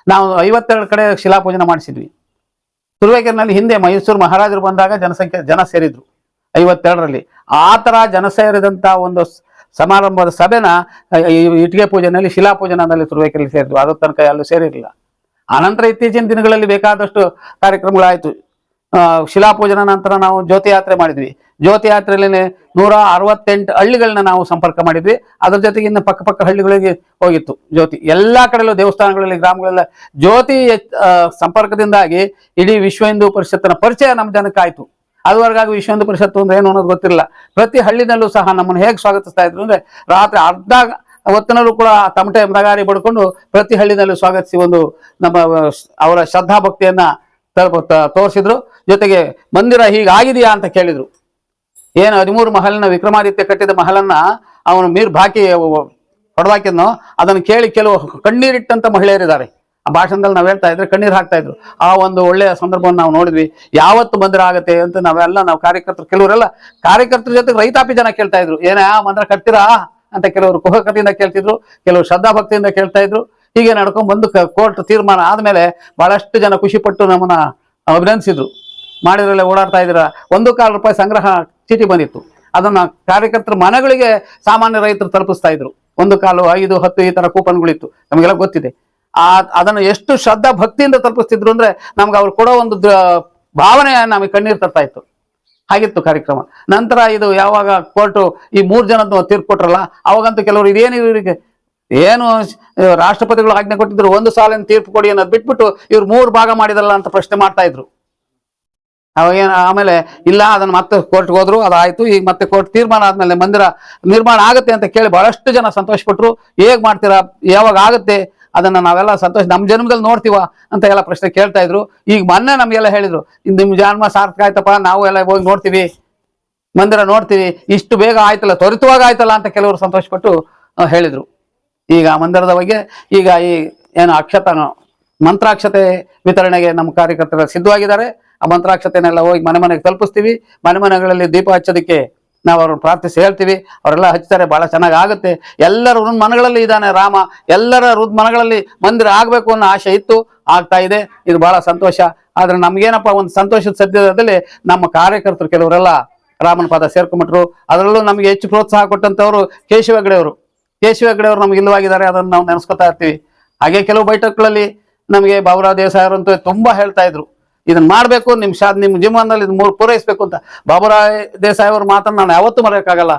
ನಾವು ಐವತ್ತೆರಡು ಕಡೆ ಶಿಲಾಪೂಜನೆ ಮಾಡಿಸಿದ್ವಿ. ತುರುವೇಕೆರೆನಲ್ಲಿ ಹಿಂದೆ ಮೈಸೂರು ಮಹಾರಾಜರು ಬಂದಾಗ ಜನಸಂಖ್ಯೆ, ಜನ ಸೇರಿದ್ರು ಐವತ್ತೆರಡರಲ್ಲಿ. ಆ ಥರ ಜನ ಸೇರಿದಂಥ ಒಂದು ಸಮಾರಂಭದ ಸಭೆನ ಇಟ್ಟಿಗೆ ಪೂಜೆನಲ್ಲಿ ಶಿಲಾಪೂಜನದಲ್ಲಿ ತುರುವೇಕೆರೆಯಲ್ಲಿ ಸೇರಿದ್ರು ಅದ್ರ ತನಕ ಎಲ್ಲೂ ಸೇರಿರಲಿಲ್ಲ. ಆನಂತರ ಇತ್ತೀಚಿನ ದಿನಗಳಲ್ಲಿ ಬೇಕಾದಷ್ಟು ಕಾರ್ಯಕ್ರಮಗಳಾಯಿತು. ಶಿಲಾಪೂಜನ ನಂತರ ನಾವು ಜ್ಯೋತಿ ಯಾತ್ರೆ ಮಾಡಿದ್ವಿ. ಜ್ಯೋತಿ ಯಾತ್ರೆಯಲ್ಲಿ ನೂರ ಅರವತ್ತೆಂಟು ಹಳ್ಳಿಗಳನ್ನ ನಾವು ಸಂಪರ್ಕ ಮಾಡಿದ್ವಿ. ಅದ್ರ ಜೊತೆಗೆ ಇನ್ನು ಪಕ್ಕ ಪಕ್ಕ ಹಳ್ಳಿಗಳಿಗೆ ಹೋಗಿತ್ತು ಜ್ಯೋತಿ. ಎಲ್ಲಾ ಕಡೆಯಲ್ಲೂ ದೇವಸ್ಥಾನಗಳಲ್ಲಿ, ಗ್ರಾಮಗಳೆಲ್ಲ ಜ್ಯೋತಿ ಸಂಪರ್ಕದಿಂದಾಗಿ ಇಡೀ ವಿಶ್ವ ಹಿಂದೂ ಪರಿಷತ್ತಿನ ಪರಿಚಯ ನಮ್ಮ ಜನಕ್ಕೆ ಆಯ್ತು. ಅದುವರೆಗಾಗಿ ವಿಶ್ವ ಹಿಂದೂ ಪರಿಷತ್ತು ಅಂದ್ರೆ ಏನು ಅನ್ನೋದು ಗೊತ್ತಿಲ್ಲ. ಪ್ರತಿ ಹಳ್ಳಿನಲ್ಲೂ ಸಹ ನಮ್ಮನ್ನು ಹೇಗೆ ಸ್ವಾಗತಿಸ್ತಾ ಇದ್ರು ಅಂದ್ರೆ ರಾತ್ರಿ ಅರ್ಧ ಹೊತ್ತಿನಲ್ಲೂ ಕೂಡ ತಮಟೆ ಮೃಗಾರಿ ಬಡ್ಕೊಂಡು ಪ್ರತಿ ಹಳ್ಳಿನಲ್ಲೂ ಸ್ವಾಗತಿಸಿ ಒಂದು ನಮ್ಮ ಅವರ ಶ್ರದ್ಧಾ ಭಕ್ತಿಯನ್ನ ತೋರಿಸಿದ್ರು. ಜೊತೆಗೆ ಮಂದಿರ ಹೀಗಾಗಿದೆಯಾ ಅಂತ ಕೇಳಿದ್ರು. ಏನು ಹದಿಮೂರು ಮಹಲಿನ ವಿಕ್ರಮಾದಿತ್ಯ ಕಟ್ಟಿದ ಮಹಲನ್ನ ಅವನು ಮೀರ್ ಬಾಕಿ ಹೊಡೆದಾಕಿದ್ನೋ? ಅದನ್ನು ಕೇಳಿ ಕೆಲವು ಕಣ್ಣೀರಿಟ್ಟಂತ ಮಹಿಳೆಯರಿದ್ದಾರೆ. ಆ ಭಾಷಣದಲ್ಲಿ ನಾವು ಹೇಳ್ತಾ ಇದ್ರೆ ಕಣ್ಣೀರು ಹಾಕ್ತಾ ಇದ್ರು. ಆ ಒಂದು ಒಳ್ಳೆಯ ಸಂದರ್ಭವನ್ನು ನಾವು ನೋಡಿದ್ವಿ. ಯಾವತ್ತು ಮಂದಿರ ಆಗುತ್ತೆ ಅಂತ ನಾವೆಲ್ಲ, ನಾವು ಕಾರ್ಯಕರ್ತರು, ಕೆಲವರೆಲ್ಲ ಕಾರ್ಯಕರ್ತರ ಜೊತೆಗೆ ರೈತಾಪಿ ಜನ ಕೇಳ್ತಾ ಇದ್ರು. ಏನ ಮಂದಿರ ಕಟ್ತೀರಾ? ಅಂತ ಕೆಲವರು ಕುಹಕತೆಯಿಂದ ಕೇಳ್ತಿದ್ರು. ಕೆಲವರು ಶ್ರದ್ಧಾ ಭಕ್ತಿಯಿಂದ ಕೇಳ್ತಾ ಇದ್ರು. ಹೀಗೆ ನಡ್ಕೊಂಡ್ ಬಂದು ಕೋರ್ಟ್ ತೀರ್ಮಾನ ಆದ್ಮೇಲೆ ಬಹಳಷ್ಟು ಜನ ಖುಷಿ ಪಟ್ಟು ನಮ್ಮನ್ನ ಅಭಿನಂದಿಸಿದ್ರು. ಮಾಡಿದ್ರಲ್ಲೇ ಓಡಾಡ್ತಾ ಇದ್ದೀರ? ಒಂದು ಕಾಲು ರೂಪಾಯಿ ಸಂಗ್ರಹ ಚೀಟಿ ಬಂದಿತ್ತು. ಅದನ್ನ ಕಾರ್ಯಕರ್ತರ ಮನೆಗಳಿಗೆ ಸಾಮಾನ್ಯ ರೈತರು ತಲುಪಿಸ್ತಾ ಇದ್ರು. ಒಂದು ಕಾಲು ಐದು, ಹತ್ತು ಈ ತರ ಕೂಪನ್ಗಳಿತ್ತು. ನಮಗೆಲ್ಲ ಗೊತ್ತಿದೆ. ಆ, ಅದನ್ನು ಎಷ್ಟು ಶ್ರದ್ಧಾ ಭಕ್ತಿಯಿಂದ ತಲುಪಿಸ್ತಿದ್ರು ಅಂದ್ರೆ ನಮ್ಗೆ ಅವ್ರು ಕೊಡೋ ಒಂದು ಭಾವನೆ ನಮಗೆ ಕಣ್ಣೀರು ತರ್ತಾ ಇತ್ತು. ಹಾಗಿತ್ತು ಕಾರ್ಯಕ್ರಮ. ನಂತರ ಇದು ಯಾವಾಗ ಕೋರ್ಟು ಈ ಮೂರು ಜನದ ತೀರ್ಪು ಕೊಟ್ರಲ್ಲ, ಅವಾಗಂತೂ ಕೆಲವರು ಇದೇನು ಇವರಿಗೆ ಏನು ರಾಷ್ಟ್ರಪತಿಗಳು ಆಜ್ಞೆ ಕೊಟ್ಟಿದ್ರು, ಒಂದು ಸಾಲಿನ ತೀರ್ಪು ಕೊಡಿ ಅನ್ನೋದು ಬಿಟ್ಬಿಟ್ಟು ಇವ್ರು ಮೂರು ಭಾಗ ಮಾಡಿದಲ್ಲ ಅಂತ ಪ್ರಶ್ನೆ ಮಾಡ್ತಾ ಇದ್ರು. ಅವಾಗೇನು ಆಮೇಲೆ ಇಲ್ಲ, ಅದನ್ನ ಮತ್ತೆ ಕೋರ್ಟ್ಗೆ ಹೋದ್ರು, ಅದಾಯ್ತು, ಈಗ ಮತ್ತೆ ಕೋರ್ಟ್ ತೀರ್ಮಾನ ಆದ್ಮೇಲೆ ಮಂದಿರ ನಿರ್ಮಾಣ ಆಗುತ್ತೆ ಅಂತ ಕೇಳಿ ಬಹಳಷ್ಟು ಜನ ಸಂತೋಷಪಟ್ಟರು ಹೇಗ್ ಮಾಡ್ತೀರಾ, ಯಾವಾಗ ಆಗುತ್ತೆ, ಅದನ್ನ ನಾವೆಲ್ಲ ಸಂತೋಷ ನಮ್ಮ ಜನ್ಮದಲ್ಲಿ ನೋಡ್ತೀವ ಅಂತ ಎಲ್ಲ ಪ್ರಶ್ನೆ ಕೇಳ್ತಾ ಇದ್ರು. ಈಗ ಮೊನ್ನೆ ನಮ್ಗೆಲ್ಲ ಹೇಳಿದ್ರು ನಿಮ್ಮ ನಿಮ್ ಜನ್ಮ ಸಾರ್ಥಕ ಆಯ್ತಪ್ಪ, ನಾವು ಎಲ್ಲ ಹೋಗಿ ನೋಡ್ತೀವಿ, ಮಂದಿರ ನೋಡ್ತೀವಿ, ಇಷ್ಟು ಬೇಗ ಆಯ್ತಲ್ಲ, ತ್ವರಿತವಾಗಿ ಆಯ್ತಲ್ಲ ಅಂತ ಕೆಲವರು ಸಂತೋಷಪಟ್ಟು ಹೇಳಿದ್ರು. ಈಗ ಮಂದಿರದ ಬಗ್ಗೆ ಈಗ ಈ ಏನು ಅಕ್ಷತ ಮಂತ್ರಾಕ್ಷತೆ ವಿತರಣೆಗೆ ನಮ್ಮ ಕಾರ್ಯಕರ್ತರು ಸಿದ್ಧವಾಗಿದ್ದಾರೆ. ಆ ಮಂತ್ರಾಕ್ಷತೆನೆಲ್ಲ ಹೋಗಿ ಮನೆ ಮನೆಗೆ ತಲುಪಿಸ್ತೀವಿ. ಮನೆ ಮನೆಗಳಲ್ಲಿ ದೀಪ ಹಚ್ಚೋದಕ್ಕೆ ನಾವು ಅವ್ರನ್ನ ಪ್ರಾರ್ಥಿಸಿ ಹೇಳ್ತೀವಿ. ಅವರೆಲ್ಲ ಹಚ್ತಾರೆ, ಬಹಳ ಚೆನ್ನಾಗಿ ಆಗುತ್ತೆ ಎಲ್ಲರ ಮನಗಳಲ್ಲಿ ಇದ್ದಾನೆ ರಾಮ. ಎಲ್ಲರ ಹೃದ್ ಮನಗಳಲ್ಲಿ ಮಂದಿರ ಆಗಬೇಕು ಅನ್ನೋ ಆಸೆ ಇತ್ತು, ಆಗ್ತಾ ಇದೆ. ಇದು ಬಹಳ ಸಂತೋಷ. ಆದರೆ ನಮಗೇನಪ್ಪ ಒಂದು ಸಂತೋಷದ ಸದ್ಯದಲ್ಲಿ ನಮ್ಮ ಕಾರ್ಯಕರ್ತರು ಕೆಲವರೆಲ್ಲ ರಾಮನ ಪಾದ ಸೇರ್ಕೊಂಬಿಟ್ರು ಅದರಲ್ಲೂ ನಮಗೆ ಹೆಚ್ಚು ಪ್ರೋತ್ಸಾಹ ಕೊಟ್ಟಂತವರು ಕೇಶವ ಹೆಗಡೆ ಅವರು ಕೇಶವ ಹೆಗಡೆ ಅವರು ನಮ್ಗೆ ಇಲ್ಲವಾಗಿದ್ದಾರೆ ಅದನ್ನು ನಾವು ನೆನೆಸ್ಕೊತಾ ಇರ್ತೀವಿ. ಹಾಗೆ ಕೆಲವು ಬೈಠಕ್ಗಳಲ್ಲಿ ನಮಗೆ ಬಾಬುರಾವ್ ದೇಸಾಯ್ ಅವರು ಅಂತೂ ತುಂಬಾ ಹೇಳ್ತಾ ಇದ್ರು ಇದನ್ನ ಮಾಡಬೇಕು ನಿಮ್ಮ ಶಾ ನಿಮ್ಮ ಜೀವನದಲ್ಲಿ ಇದು ಮೂರು ಪೂರೈಸಬೇಕು ಅಂತ. ಬಾಬುರಾವ್ ದೇಸಾಯ್ ಅವ್ರ ಮಾತನ್ನ ನಾನು ಯಾವತ್ತೂ ಮರೆಯೋಕ್ಕಾಗಲ್ಲ.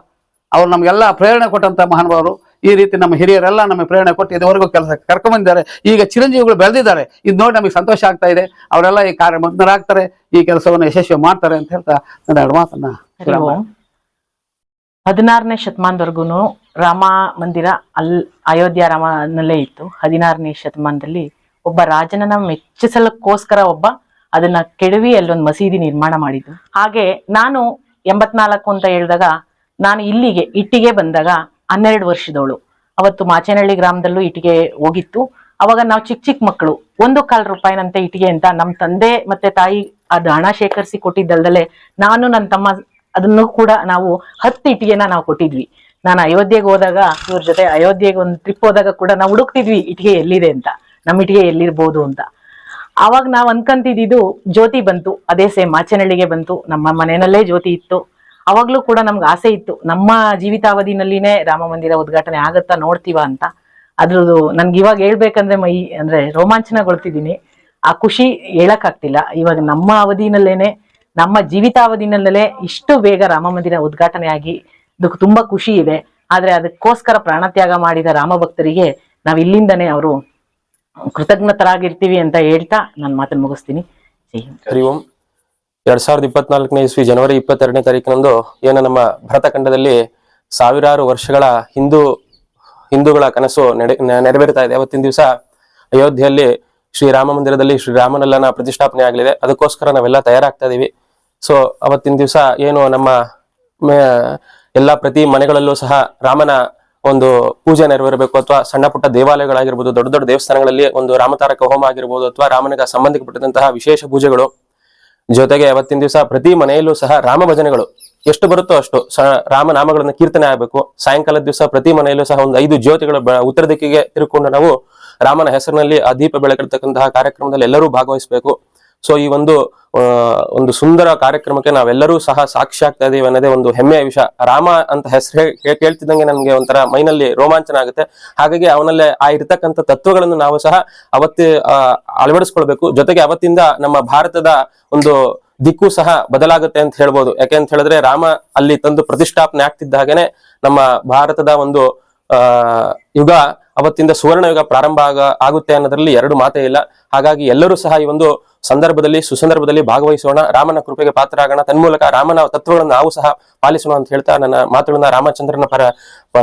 ಅವ್ರು ನಮಗೆಲ್ಲ ಪ್ರೇರಣೆ ಕೊಟ್ಟಂತ ಮಹಾನುಭಾವರು. ಈ ರೀತಿ ನಮ್ಮ ಹಿರಿಯರೆಲ್ಲ ನಮಗೆ ಪ್ರೇರಣೆ ಕೊಟ್ಟು ಇದುವರೆಗೂ ಕೆಲಸ ಕರ್ಕೊಂಡ್ಬಂದಿದ್ದಾರೆ ಈಗ ಚಿರಂಜೀವಿಗಳು ಬೆಳೆದಿದ್ದಾರೆ. ಇದು ನೋಡಿ ನಮಗೆ ಸಂತೋಷ ಆಗ್ತಾ ಇದೆ. ಅವರೆಲ್ಲ ಈ ಕಾರ್ಯ ಮಗ್ನರಾಗ್ತಾರೆ ಈ ಕೆಲಸವನ್ನು ಯಶಸ್ವಿ ಮಾಡ್ತಾರೆ ಅಂತ ಹೇಳ್ತಾ ನನ್ನ ಎರಡು ಮಾತನ್ನ ಹದಿನಾರನೇ ಶತಮಾನದವರೆಗೂ ರಾಮ ಮಂದಿರ ಅಲ್ ಅಯೋಧ್ಯ ರಾಮನಲ್ಲೇ ಇತ್ತು. ಹದಿನಾರನೇ ಶತಮಾನದಲ್ಲಿ ಒಬ್ಬ ರಾಜನನ್ನ ಮೆಚ್ಚಿಸಲಕ್ಕೋಸ್ಕರ ಒಬ್ಬ ಅದನ್ನ ಕೆಡವಿ ಅಲ್ಲೊಂದು ಮಸೀದಿ ನಿರ್ಮಾಣ ಮಾಡಿದ್ದು. ಹಾಗೆ ನಾನು ಎಂಬತ್ನಾಲ್ಕು ಅಂತ ಹೇಳಿದಾಗ ನಾನು ಇಲ್ಲಿಗೆ, ಇಟ್ಟಿಗೆ ಬಂದಾಗ ಹನ್ನೆರಡು ವರ್ಷದವಳು. ಅವತ್ತು ಮಾಚೇನಹಳ್ಳಿ ಗ್ರಾಮದಲ್ಲೂ ಇಟ್ಟಿಗೆ ಹೋಗಿತ್ತು. ಅವಾಗ ನಾವು ಚಿಕ್ಕ ಚಿಕ್ಕ ಮಕ್ಕಳು. ಒಂದು ಕಾಲ್ ರೂಪಾಯಿನಂತೆ ಇಟ್ಟಿಗೆ ಅಂತ ನಮ್ಮ ತಂದೆ ಮತ್ತೆ ತಾಯಿ ಅದು ಹಣ ಶೇಖರಿಸಿ ಕೊಟ್ಟಿದ್ದಲ್ದಲೆ ನಾನು ನನ್ನ ತಮ್ಮ ಅದನ್ನು ಕೂಡ ನಾವು ಹತ್ತು ಇಟ್ಟಿಗೆನ ನಾವು ಕೊಟ್ಟಿದ್ವಿ. ನಾನು ಅಯೋಧ್ಯೆಗೆ ಹೋದಾಗ ಇವ್ರ ಜೊತೆ ಅಯೋಧ್ಯೆಗೆ ಒಂದು ಟ್ರಿಪ್ ಹೋದಾಗ ಕೂಡ ನಾವು ಹುಡುಕ್ತಿದ್ವಿ ಇಟ್ಟಿಗೆ ಎಲ್ಲಿದೆ ಅಂತ. ನಮ್ಮ ಇಟ್ಟಿಗೆ ಎಲ್ಲಿರ್ಬೋದು ಅಂತ. ಆವಾಗ ನಾವು ಅನ್ಕಂತಿದ್ದು ಜ್ಯೋತಿ ಬಂತು, ಅದೇ ಸೇಮ್ ಮಾಚನಹಳ್ಳಿಗೆ ಬಂತು, ನಮ್ಮ ಮನೆಯಲ್ಲೇ ಜ್ಯೋತಿ ಇತ್ತು. ಅವಾಗ್ಲೂ ಕೂಡ ನಮ್ಗೆ ಆಸೆ ಇತ್ತು, ನಮ್ಮ ಜೀವಿತಾವಧಿನಲ್ಲಿನೇ ರಾಮ ಮಂದಿರ ಉದ್ಘಾಟನೆ ಆಗತ್ತಾ ನೋಡ್ತೀವ ಅಂತ. ಅದ್ರದ್ದು ನನ್ಗೆ ಇವಾಗ ಹೇಳ್ಬೇಕಂದ್ರೆ ಮೈ, ಅಂದ್ರೆ ರೋಮಾಂಚನಗೊಳ್ತಿದ್ದೀನಿ. ಆ ಖುಷಿ ಹೇಳಕ್ಕಾಗ್ತಿಲ್ಲ. ಇವಾಗ ನಮ್ಮ ಅವಧಿನಲ್ಲೇನೆ, ನಮ್ಮ ಜೀವಿತಾವಧಿನಲ್ಲೇ ಇಷ್ಟು ಬೇಗ ರಾಮ ಮಂದಿರ ಉದ್ಘಾಟನೆ ಆಗಿ ಇದಕ್ಕೆ ತುಂಬಾ ಖುಷಿ ಇದೆ. ಆದ್ರೆ ಅದಕ್ಕೋಸ್ಕರ ಪ್ರಾಣತ್ಯಾಗ ಮಾಡಿದ ರಾಮ ಭಕ್ತರಿಗೆ ನಾವ್ ಇಲ್ಲಿಂದನೇ ಅವರು ಕೃತಜ್ಞತರಾಗಿರ್ತೀವಿ ಅಂತ ಹೇಳ್ತಾ ನಾನು ಮಾತನ್ನು ಮುಗಿಸ್ತೀನಿ. ಹರಿ ಓಂ. ಎರಡ್ ಸಾವಿರದ ಇಪ್ಪತ್ನಾಲ್ಕನೇ ಇಸ್ವಿ ಜನವರಿ ಇಪ್ಪತ್ತೆರಡನೇ ತಾರೀಕಿನಂದು ಏನು ನಮ್ಮ ಭರತಖಂಡದಲ್ಲಿ ಸಾವಿರಾರು ವರ್ಷಗಳ ಹಿಂದೂ ಹಿಂದೂಗಳ ಕನಸು ನಡೆ ನೆರವೇರ್ತಾ ಇದೆ. ಅವತ್ತಿನ ದಿವಸ ಅಯೋಧ್ಯೆಯಲ್ಲಿ ಶ್ರೀರಾಮ ಮಂದಿರದಲ್ಲಿ ಶ್ರೀರಾಮನಲ್ಲನ ಪ್ರತಿಷ್ಠಾಪನೆ ಆಗಲಿದೆ. ಅದಕ್ಕೋಸ್ಕರ ನಾವೆಲ್ಲ ತಯಾರಾಗ್ತಾ ಇದೀವಿ. ಸೊ ಅವತ್ತಿನ ದಿವಸ ಏನು ನಮ್ಮ ಎಲ್ಲ ಪ್ರತಿ ಮನೆಗಳಲ್ಲೂ ಸಹ ರಾಮನ ಒಂದು ಪೂಜೆ ನೆರವೇರಬೇಕು ಅಥವಾ ಸಣ್ಣ ಪುಟ್ಟ ದೇವಾಲಯಗಳಾಗಿರ್ಬೋದು, ದೊಡ್ಡ ದೊಡ್ಡ ದೇವಸ್ಥಾನಗಳಲ್ಲಿ ಒಂದು ರಾಮತಾರಕ ಹೋಮ ಆಗಿರ್ಬೋದು ಅಥವಾ ರಾಮನಿಗೆ ಸಂಬಂಧಪಟ್ಟಂತಹ ವಿಶೇಷ ಪೂಜೆಗಳು. ಜೊತೆಗೆ ಅವತ್ತಿನ ದಿವಸ ಪ್ರತಿ ಮನೆಯಲ್ಲೂ ಸಹ ರಾಮ ಭಜನೆಗಳು. ಎಷ್ಟು ಬರುತ್ತೋ ಅಷ್ಟು ರಾಮನಾಮಗಳನ್ನ ಕೀರ್ತನೆ ಆಗಬೇಕು. ಸಾಯಂಕಾಲದ ದಿವಸ ಪ್ರತಿ ಮನೆಯಲ್ಲೂ ಸಹ ಒಂದು ಐದು ಜ್ಯೋತಿಗಳು ಉತ್ತರ ದಿಕ್ಕಿಗೆ ತಿರುಕೊಂಡು ನಾವು ರಾಮನ ಹೆಸರಿನಲ್ಲಿ ಆ ದೀಪ ಬೆಳಕಿರ್ತಕ್ಕಂತಹ ಕಾರ್ಯಕ್ರಮದಲ್ಲಿ ಎಲ್ಲರೂ ಭಾಗವಹಿಸಬೇಕು. ಸೊ ಈ ಒಂದು ಒಂದು ಸುಂದರ ಕಾರ್ಯಕ್ರಮಕ್ಕೆ ನಾವೆಲ್ಲರೂ ಸಹ ಸಾಕ್ಷಿ ಆಗ್ತಾ ಇದೀವಿ ಅನ್ನೋದೇ ಒಂದು ಹೆಮ್ಮೆಯ ವಿಷಯ. ರಾಮ ಅಂತ ಹೆಸರು ಕೇಳ್ತಿದ್ದಂಗೆ ನಮ್ಗೆ ಒಂಥರ ಮೈನಲ್ಲಿ ರೋಮಾಂಚನ ಆಗುತ್ತೆ ಹಾಗಾಗಿ ಅವನಲ್ಲೇ ಆ ಇರ್ತಕ್ಕಂಥ ತತ್ವಗಳನ್ನು ನಾವು ಸಹ ಅವತ್ತೇ ಅಳವಡಿಸ್ಕೊಳ್ಬೇಕು. ಜೊತೆಗೆ ಅವತ್ತಿಂದ ನಮ್ಮ ಭಾರತದ ಒಂದು ದಿಕ್ಕು ಸಹ ಬದಲಾಗುತ್ತೆ ಅಂತ ಹೇಳ್ಬೋದು. ಯಾಕೆ ಅಂತ ಹೇಳಿದ್ರೆ ರಾಮ ಅಲ್ಲಿ ತಂದು ಪ್ರತಿಷ್ಠಾಪನೆ ಆಗ್ತಿದ್ದ ಹಾಗೇನೆ ನಮ್ಮ ಭಾರತದ ಒಂದು ಯುಗ ಅವತ್ತಿಂದ ಸುವರ್ಣ ಯುಗ ಪ್ರಾರಂಭ ಆಗ, ಆಗುತ್ತೆ ಅನ್ನೋದ್ರಲ್ಲಿ ಎರಡು ಮಾತೇ ಇಲ್ಲ. ಹಾಗಾಗಿ ಎಲ್ಲರೂ ಸಹ ಈ ಒಂದು ಸಂದರ್ಭದಲ್ಲಿ, ಸುಸಂದರ್ಭದಲ್ಲಿ ಭಾಗವಹಿಸೋಣ. ರಾಮನ ಕೃಪೆಗೆ ಪಾತ್ರರಾಗೋಣ. ತನ್ಮೂಲಕ ರಾಮನ ತತ್ವಗಳನ್ನು ನಾವು ಸಹ ಪಾಲಿಸೋಣ ಅಂತ ಹೇಳ್ತಾ ನನ್ನ ಮಾತುಗಳನ್ನ ರಾಮಚಂದ್ರನ ಪರ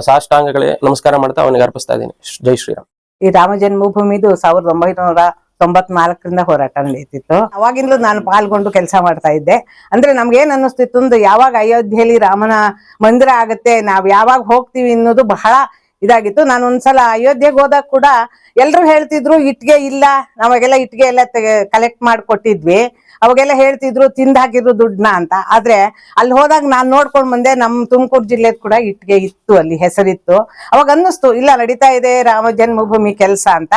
ಸಾಷ್ಟಾಂಗಗಳೇ ನಮಸ್ಕಾರ ಮಾಡ್ತಾ ಅವನಿಗೆ ಅರ್ಪಿಸ್ತಾ ಇದ್ದೀನಿ. ಜೈ ಶ್ರೀರಾಮ್. ಈ ರಾಮ ಜನ್ಮಭೂಮಿದು ಸಾವಿರದ ಒಂಬೈನೂರ ತೊಂಬತ್ನಾಲ್ಕರಿಂದ ಹೋರಾಟ ನಡೀತಿತ್ತು ಅವಾಗಿಂದಲೂ ನಾನು ಪಾಲ್ಗೊಂಡು ಕೆಲಸ ಮಾಡ್ತಾ ಇದ್ದೆ. ಅಂದ್ರೆ ನಮ್ಗೇನ್ ಅನ್ನಿಸ್ತಿತ್ತು ಯಾವಾಗ ಅಯೋಧ್ಯೆಯಲ್ಲಿ ರಾಮನ ಮಂದಿರ ಆಗತ್ತೆ? ನಾವ್ ಯಾವಾಗ ಹೋಗ್ತೀವಿ ಅನ್ನೋದು ಬಹಳ ಇದಾಗಿತ್ತು. ನಾನು ಒಂದ್ಸಲ ಅಯೋಧ್ಯೆಗೆ ಹೋದಾಗ ಕೂಡ ಎಲ್ರು ಹೇಳ್ತಿದ್ರು, ಇಟ್ಗೆ ಇಲ್ಲ. ನಾವಾಗೆಲ್ಲ ಇಟ್ಗೆ ಎಲ್ಲ ಕಲೆಕ್ಟ್ ಮಾಡಿ ಕೊಟ್ಟಿದ್ವಿ ಅವಾಗೆಲ್ಲ ಹೇಳ್ತಿದ್ರು, ತಿಂದ್ ಹಾಕಿದ್ರು ದುಡ್ಡನ್ನ ಅಂತ. ಆದ್ರೆ ಅಲ್ಲಿ ಹೋದಾಗ ನಾನ್ ನೋಡ್ಕೊಂಡ್ ಬಂದೆ, ನಮ್ ತುಮಕೂರು ಜಿಲ್ಲೆದ್ ಕೂಡ ಇಟ್ಗೆ ಇತ್ತು ಅಲ್ಲಿ, ಹೆಸರಿತ್ತು. ಅವಾಗ ಅನ್ನಿಸ್ತು, ಇಲ್ಲ ನಡೀತಾ ಇದೆ ರಾಮ ಜನ್ಮಭೂಮಿ ಕೆಲಸ ಅಂತ.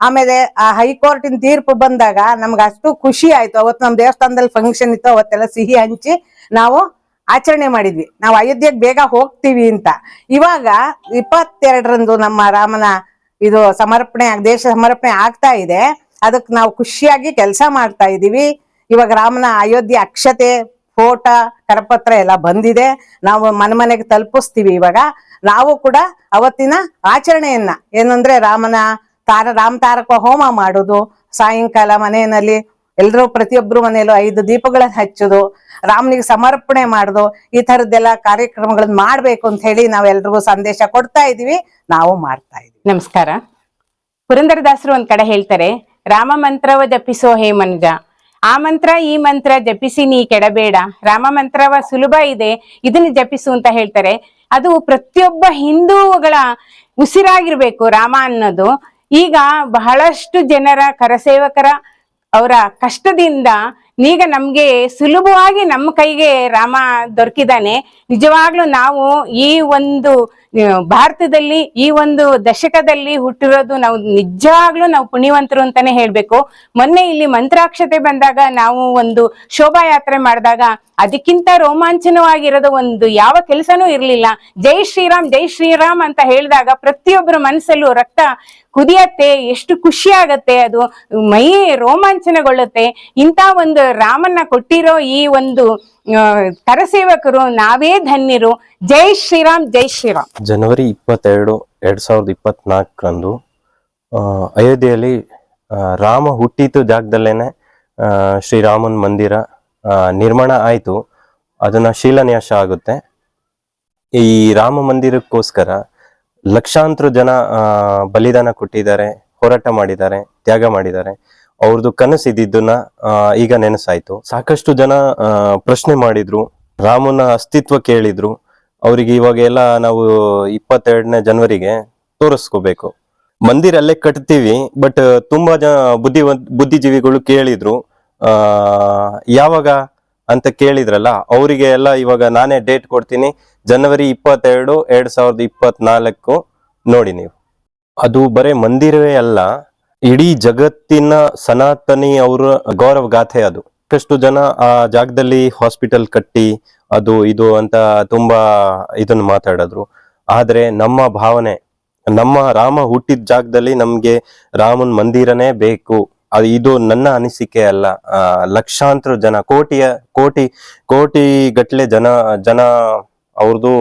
ಆಮೇಲೆ ಆ ಹೈಕೋರ್ಟಿನ ತೀರ್ಪು ಬಂದಾಗ ನಮ್ಗೆ ಅಷ್ಟು ಖುಷಿ ಆಯ್ತು. ಅವತ್ತು ನಮ್ ದೇವಸ್ಥಾನದಲ್ಲಿ ಫಂಕ್ಷನ್ ಇತ್ತು, ಅವತ್ತೆಲ್ಲ ಸಿಹಿ ಹಂಚಿ ನಾವು ಆಚರಣೆ ಮಾಡಿದ್ವಿ. ನಾವು ಅಯೋಧ್ಯೆಗೆ ಬೇಗ ಹೋಗ್ತೀವಿ ಅಂತ. ಇವಾಗ ಇಪ್ಪತ್ತೆರಡರಂದು ನಮ್ಮ ರಾಮನ ಇದು ಸಮರ್ಪಣೆ ದೇಶ ಸಮರ್ಪಣೆ ಆಗ್ತಾ ಇದೆ. ಅದಕ್ಕೆ ನಾವು ಖುಷಿಯಾಗಿ ಕೆಲಸ ಮಾಡ್ತಾ ಇದೀವಿ. ಇವಾಗ ರಾಮನ ಅಯೋಧ್ಯೆ ಅಕ್ಷತೆ, ಫೋಟ, ಕರಪತ್ರ ಎಲ್ಲ ಬಂದಿದೆ. ನಾವು ಮನೆ ಮನೆಗೆ ತಲುಪಿಸ್ತೀವಿ ಇವಾಗ. ನಾವು ಕೂಡ ಅವತ್ತಿನ ಆಚರಣೆಯನ್ನ, ಏನಂದ್ರೆ ರಾಮನ ತಾರ, ರಾಮ ತಾರಕ ಹೋಮ ಮಾಡೋದು. ಸಾಯಂಕಾಲ ಮನೆಯಲ್ಲಿ ಎಲ್ರೂ ಪ್ರತಿಯೊಬ್ರು ಮನೆಯಲ್ಲೂ ಐದು ದೀಪಗಳನ್ನ ಹಚ್ಚೋದು, ರಾಮನಿಗೆ ಸಮರ್ಪಣೆ ಮಾಡೋದು, ಈ ತರದ್ದೆಲ್ಲ ಕಾರ್ಯಕ್ರಮಗಳನ್ನ ಮಾಡ್ಬೇಕು ಅಂತ ಹೇಳಿ ನಾವೆಲ್ರಿಗೂ ಸಂದೇಶ ಕೊಡ್ತಾ ಇದೀವಿ, ನಾವು ಮಾಡ್ತಾ ಇದೀವಿ. ನಮಸ್ಕಾರ. ಪುರಂದರದಾಸರು ಒಂದ್ ಕಡೆ ಹೇಳ್ತಾರೆ, ರಾಮ ಮಂತ್ರವ ಜಪಿಸೋ ಹೇ ಮನುಜ. ಆ ಮಂತ್ರ, ಈ ಮಂತ್ರ ಜಪಿಸಿ ನೀ ಕೆಡಬೇಡ. ರಾಮ ಮಂತ್ರವ ಸುಲಭ ಇದೆ, ಇದನ್ನ ಜಪಿಸು ಅಂತ ಹೇಳ್ತಾರೆ. ಅದು ಪ್ರತಿಯೊಬ್ಬ ಹಿಂದೂಗಳ ಉಸಿರಾಗಿರ್ಬೇಕು ರಾಮ ಅನ್ನೋದು. ಈಗ ಬಹಳಷ್ಟು ಜನರ ಕರಸೇವಕರ ಅವರ ಕಷ್ಟದಿಂದ ಈಗ ನಮ್ಗೆ ಸುಲಭವಾಗಿ ನಮ್ಮ ಕೈಗೆ ರಾಮ ದೊರಕಿದಾನೆ ನಿಜವಾಗ್ಲೂ ನಾವು ಈ ಒಂದು ಭಾರತದಲ್ಲಿ ಈ ಒಂದು ದಶಕದಲ್ಲಿ ಹುಟ್ಟಿರೋದು ನಾವು ನಿಜವಾಗ್ಲೂ ನಾವು ಪುಣ್ಯವಂತರು ಅಂತಾನೆ ಹೇಳ್ಬೇಕು. ಮೊನ್ನೆ ಇಲ್ಲಿ ಮಂತ್ರಾಕ್ಷತೆ ಬಂದಾಗ ನಾವು ಒಂದು ಶೋಭಾಯಾತ್ರೆ ಮಾಡಿದಾಗ ಅದಕ್ಕಿಂತ ರೋಮಾಂಚನವಾಗಿರೋದು ಒಂದು ಯಾವ ಕೆಲಸನೂ ಇರಲಿಲ್ಲ. ಜೈ ಶ್ರೀರಾಮ್ ಜೈ ಶ್ರೀರಾಮ್ ಅಂತ ಹೇಳಿದಾಗ ಪ್ರತಿಯೊಬ್ಬರ ಮನಸ್ಸಲ್ಲೂ ರಕ್ತ ಕುದಿಯತ್ತೆ, ಎಷ್ಟು ಖುಷಿ ಆಗತ್ತೆ, ಅದು ಮೈ ರೋಮಾಂಚನಗೊಳ್ಳುತ್ತೆ. ಇಂಥ ಒಂದು ರಾಮನ್ನ ಕೊಟ್ಟಿರೋ ಈ ಒಂದು ಕರಸೇವಕರು ನಾವೇ ಧನ್ಯರು. ಜೈ ಶ್ರೀರಾಮ್ ಜೈ ಶ್ರೀರಾಮ್. ಜನವರಿ ಇಪ್ಪತ್ತೆರಡು, ಎರಡ್ ಸಾವಿರದ ಇಪ್ಪತ್ನಾಲ್ಕರಂದು ಅಯೋಧ್ಯೆಯಲ್ಲಿ ರಾಮ ಹುಟ್ಟಿದ ಜಾಗದಲ್ಲೇನೆ ಶ್ರೀರಾಮನ್ ಮಂದಿರ ನಿರ್ಮಾಣ ಆಯಿತು. ಅದನ್ನ ಶಿಲಾನ್ಯಾಸ ಆಗುತ್ತೆ. ಈ ರಾಮ ಮಂದಿರಕ್ಕೋಸ್ಕರ ಲಕ್ಷಾಂತರ ಜನ ಬಲಿದಾನ ಕೊಟ್ಟಿದ್ದಾರೆ, ಹೋರಾಟ ಮಾಡಿದ್ದಾರೆ, ತ್ಯಾಗ ಮಾಡಿದ್ದಾರೆ. ಅವ್ರದ್ದು ಕನಸಿದ್ದನ್ನ ಈಗ ನೆನಸಾಯ್ತು. ಸಾಕಷ್ಟು ಜನ ಪ್ರಶ್ನೆ ಮಾಡಿದ್ರು. ರಾಮನ ಅಸ್ತಿತ್ವ ಕೇಳಿದ್ರು. ಅವರಿಗೆ ಇವಾಗ ಎಲ್ಲ ನಾವು ಇಪ್ಪತ್ತೆರಡನೇ ಜನವರಿಗೆ ತೋರಿಸ್ಕೋಬೇಕು. ಮಂದಿರ ಅಲ್ಲೇ ಕಟ್ತೀವಿ, ಬಟ್, ತುಂಬಾ ಜನ ಬುದ್ಧಿವಂತ, ಬುದ್ಧಿಜೀವಿಗಳು ಕೇಳಿದ್ರು. ಯಾವಾಗ ಅಂತ ಕೇಳಿದ್ರಲ್ಲ, ಅವರಿಗೆ ಎಲ್ಲ ಇವಾಗ ನಾನೇ ಡೇಟ್ ಕೊಡ್ತೀನಿ. ಜನವರಿ ಇಪ್ಪತ್ತೆರಡು, ಎರಡ್ ಸಾವಿರದ ಇಪ್ಪತ್ನಾಲ್ಕು. ನೋಡಿ ನೀವು. ಅದು ಬರೇ ಮಂದಿರವೇ ಅಲ್ಲ. ಇಡೀ ಜಗತ್ತಿನ ಸನಾತನಿ ಅವರ ಗೌರವ ಗಾಥೆ ಅದು. ಸಾಕಷ್ಟು ಜನ ಆ ಜಾಗದಲ್ಲಿ ಹಾಸ್ಪಿಟಲ್ ಕಟ್ಟಿ ಅದು ಇದು ಅಂತ ತುಂಬಾ ಇದನ್ನು ಮಾತಾಡಿದ್ರು. ಆದರೆ ನಮ್ಮ ಭಾವನೆ, ನಮ್ಮ ರಾಮ ಹುಟ್ಟಿದ ಜಾಗದಲ್ಲಿ ನಮಗೆ ರಾಮನ್ ಮಂದಿರನೇ ಬೇಕು. ಅದು ಇದು ನನ್ನ ಅನಿಸಿಕೆ ಅಲ್ಲ. ಲಕ್ಷಾಂತರ ಜನ, ಕೋಟಿಯ, ಕೋಟಿ ಕೋಟಿ ಗಟ್ಲೆ ಜನ ಜನ ಅವ್ರದ್ದು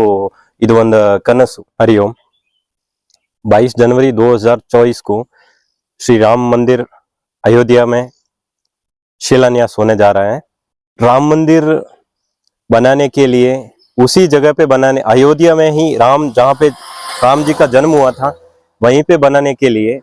ಇದು ಒಂದು ಕನಸು. ಹರಿ ಓಂ. ಬಾಯಿಸ್ ಜನವರಿ ದೋ ಹಜಾರ್ श्री राम मंदिर अयोध्या में शिलान्यास होने जा रहा है। राम मंदिर बनाने के लिए उसी जगह पे बनाने, अयोध्या में ही राम, जहाँ पे राम जी का जन्म हुआ था, वहीं पे बनाने के लिए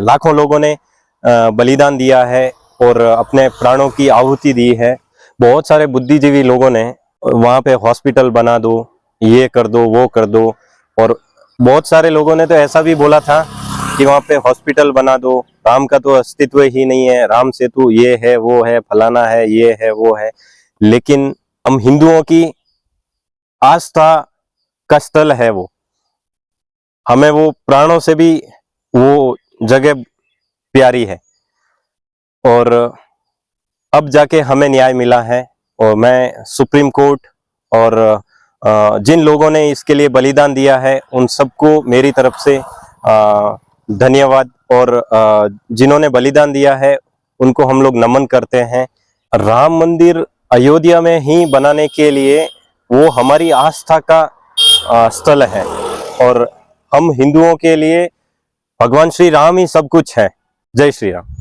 लाखों लोगों ने बलिदान दिया है और अपने प्राणों की आहुति दी है। बहुत सारे बुद्धिजीवी लोगों ने वहाँ पे हॉस्पिटल बना दो, ये कर दो, वो कर दो और बहुत सारे लोगों ने तो ऐसा भी बोला था कि वहाँ पे हॉस्पिटल बना दो, राम का तो अस्तित्व ही नहीं है, राम सेतु ये है, वो है, फलाना है, ये है, वो है। लेकिन हम हिंदुओं की आस्था का स्थल है वो। हमें वो प्राणों से भी वो जगह प्यारी है। और अब जाके हमें न्याय मिला है और मैं सुप्रीम कोर्ट और जिन लोगों ने इसके लिए बलिदान दिया है, उन सबको मेरी तरफ़ से धन्यवाद। और जिन्होंने बलिदान दिया है, उनको हम लोग नमन करते हैं। राम मंदिर अयोध्या में ही बनाने के लिए वो हमारी आस्था का स्थल है। और हम हिंदुओं के लिए, भगवान श्री राम ही सब कुछ है। जय श्री राम।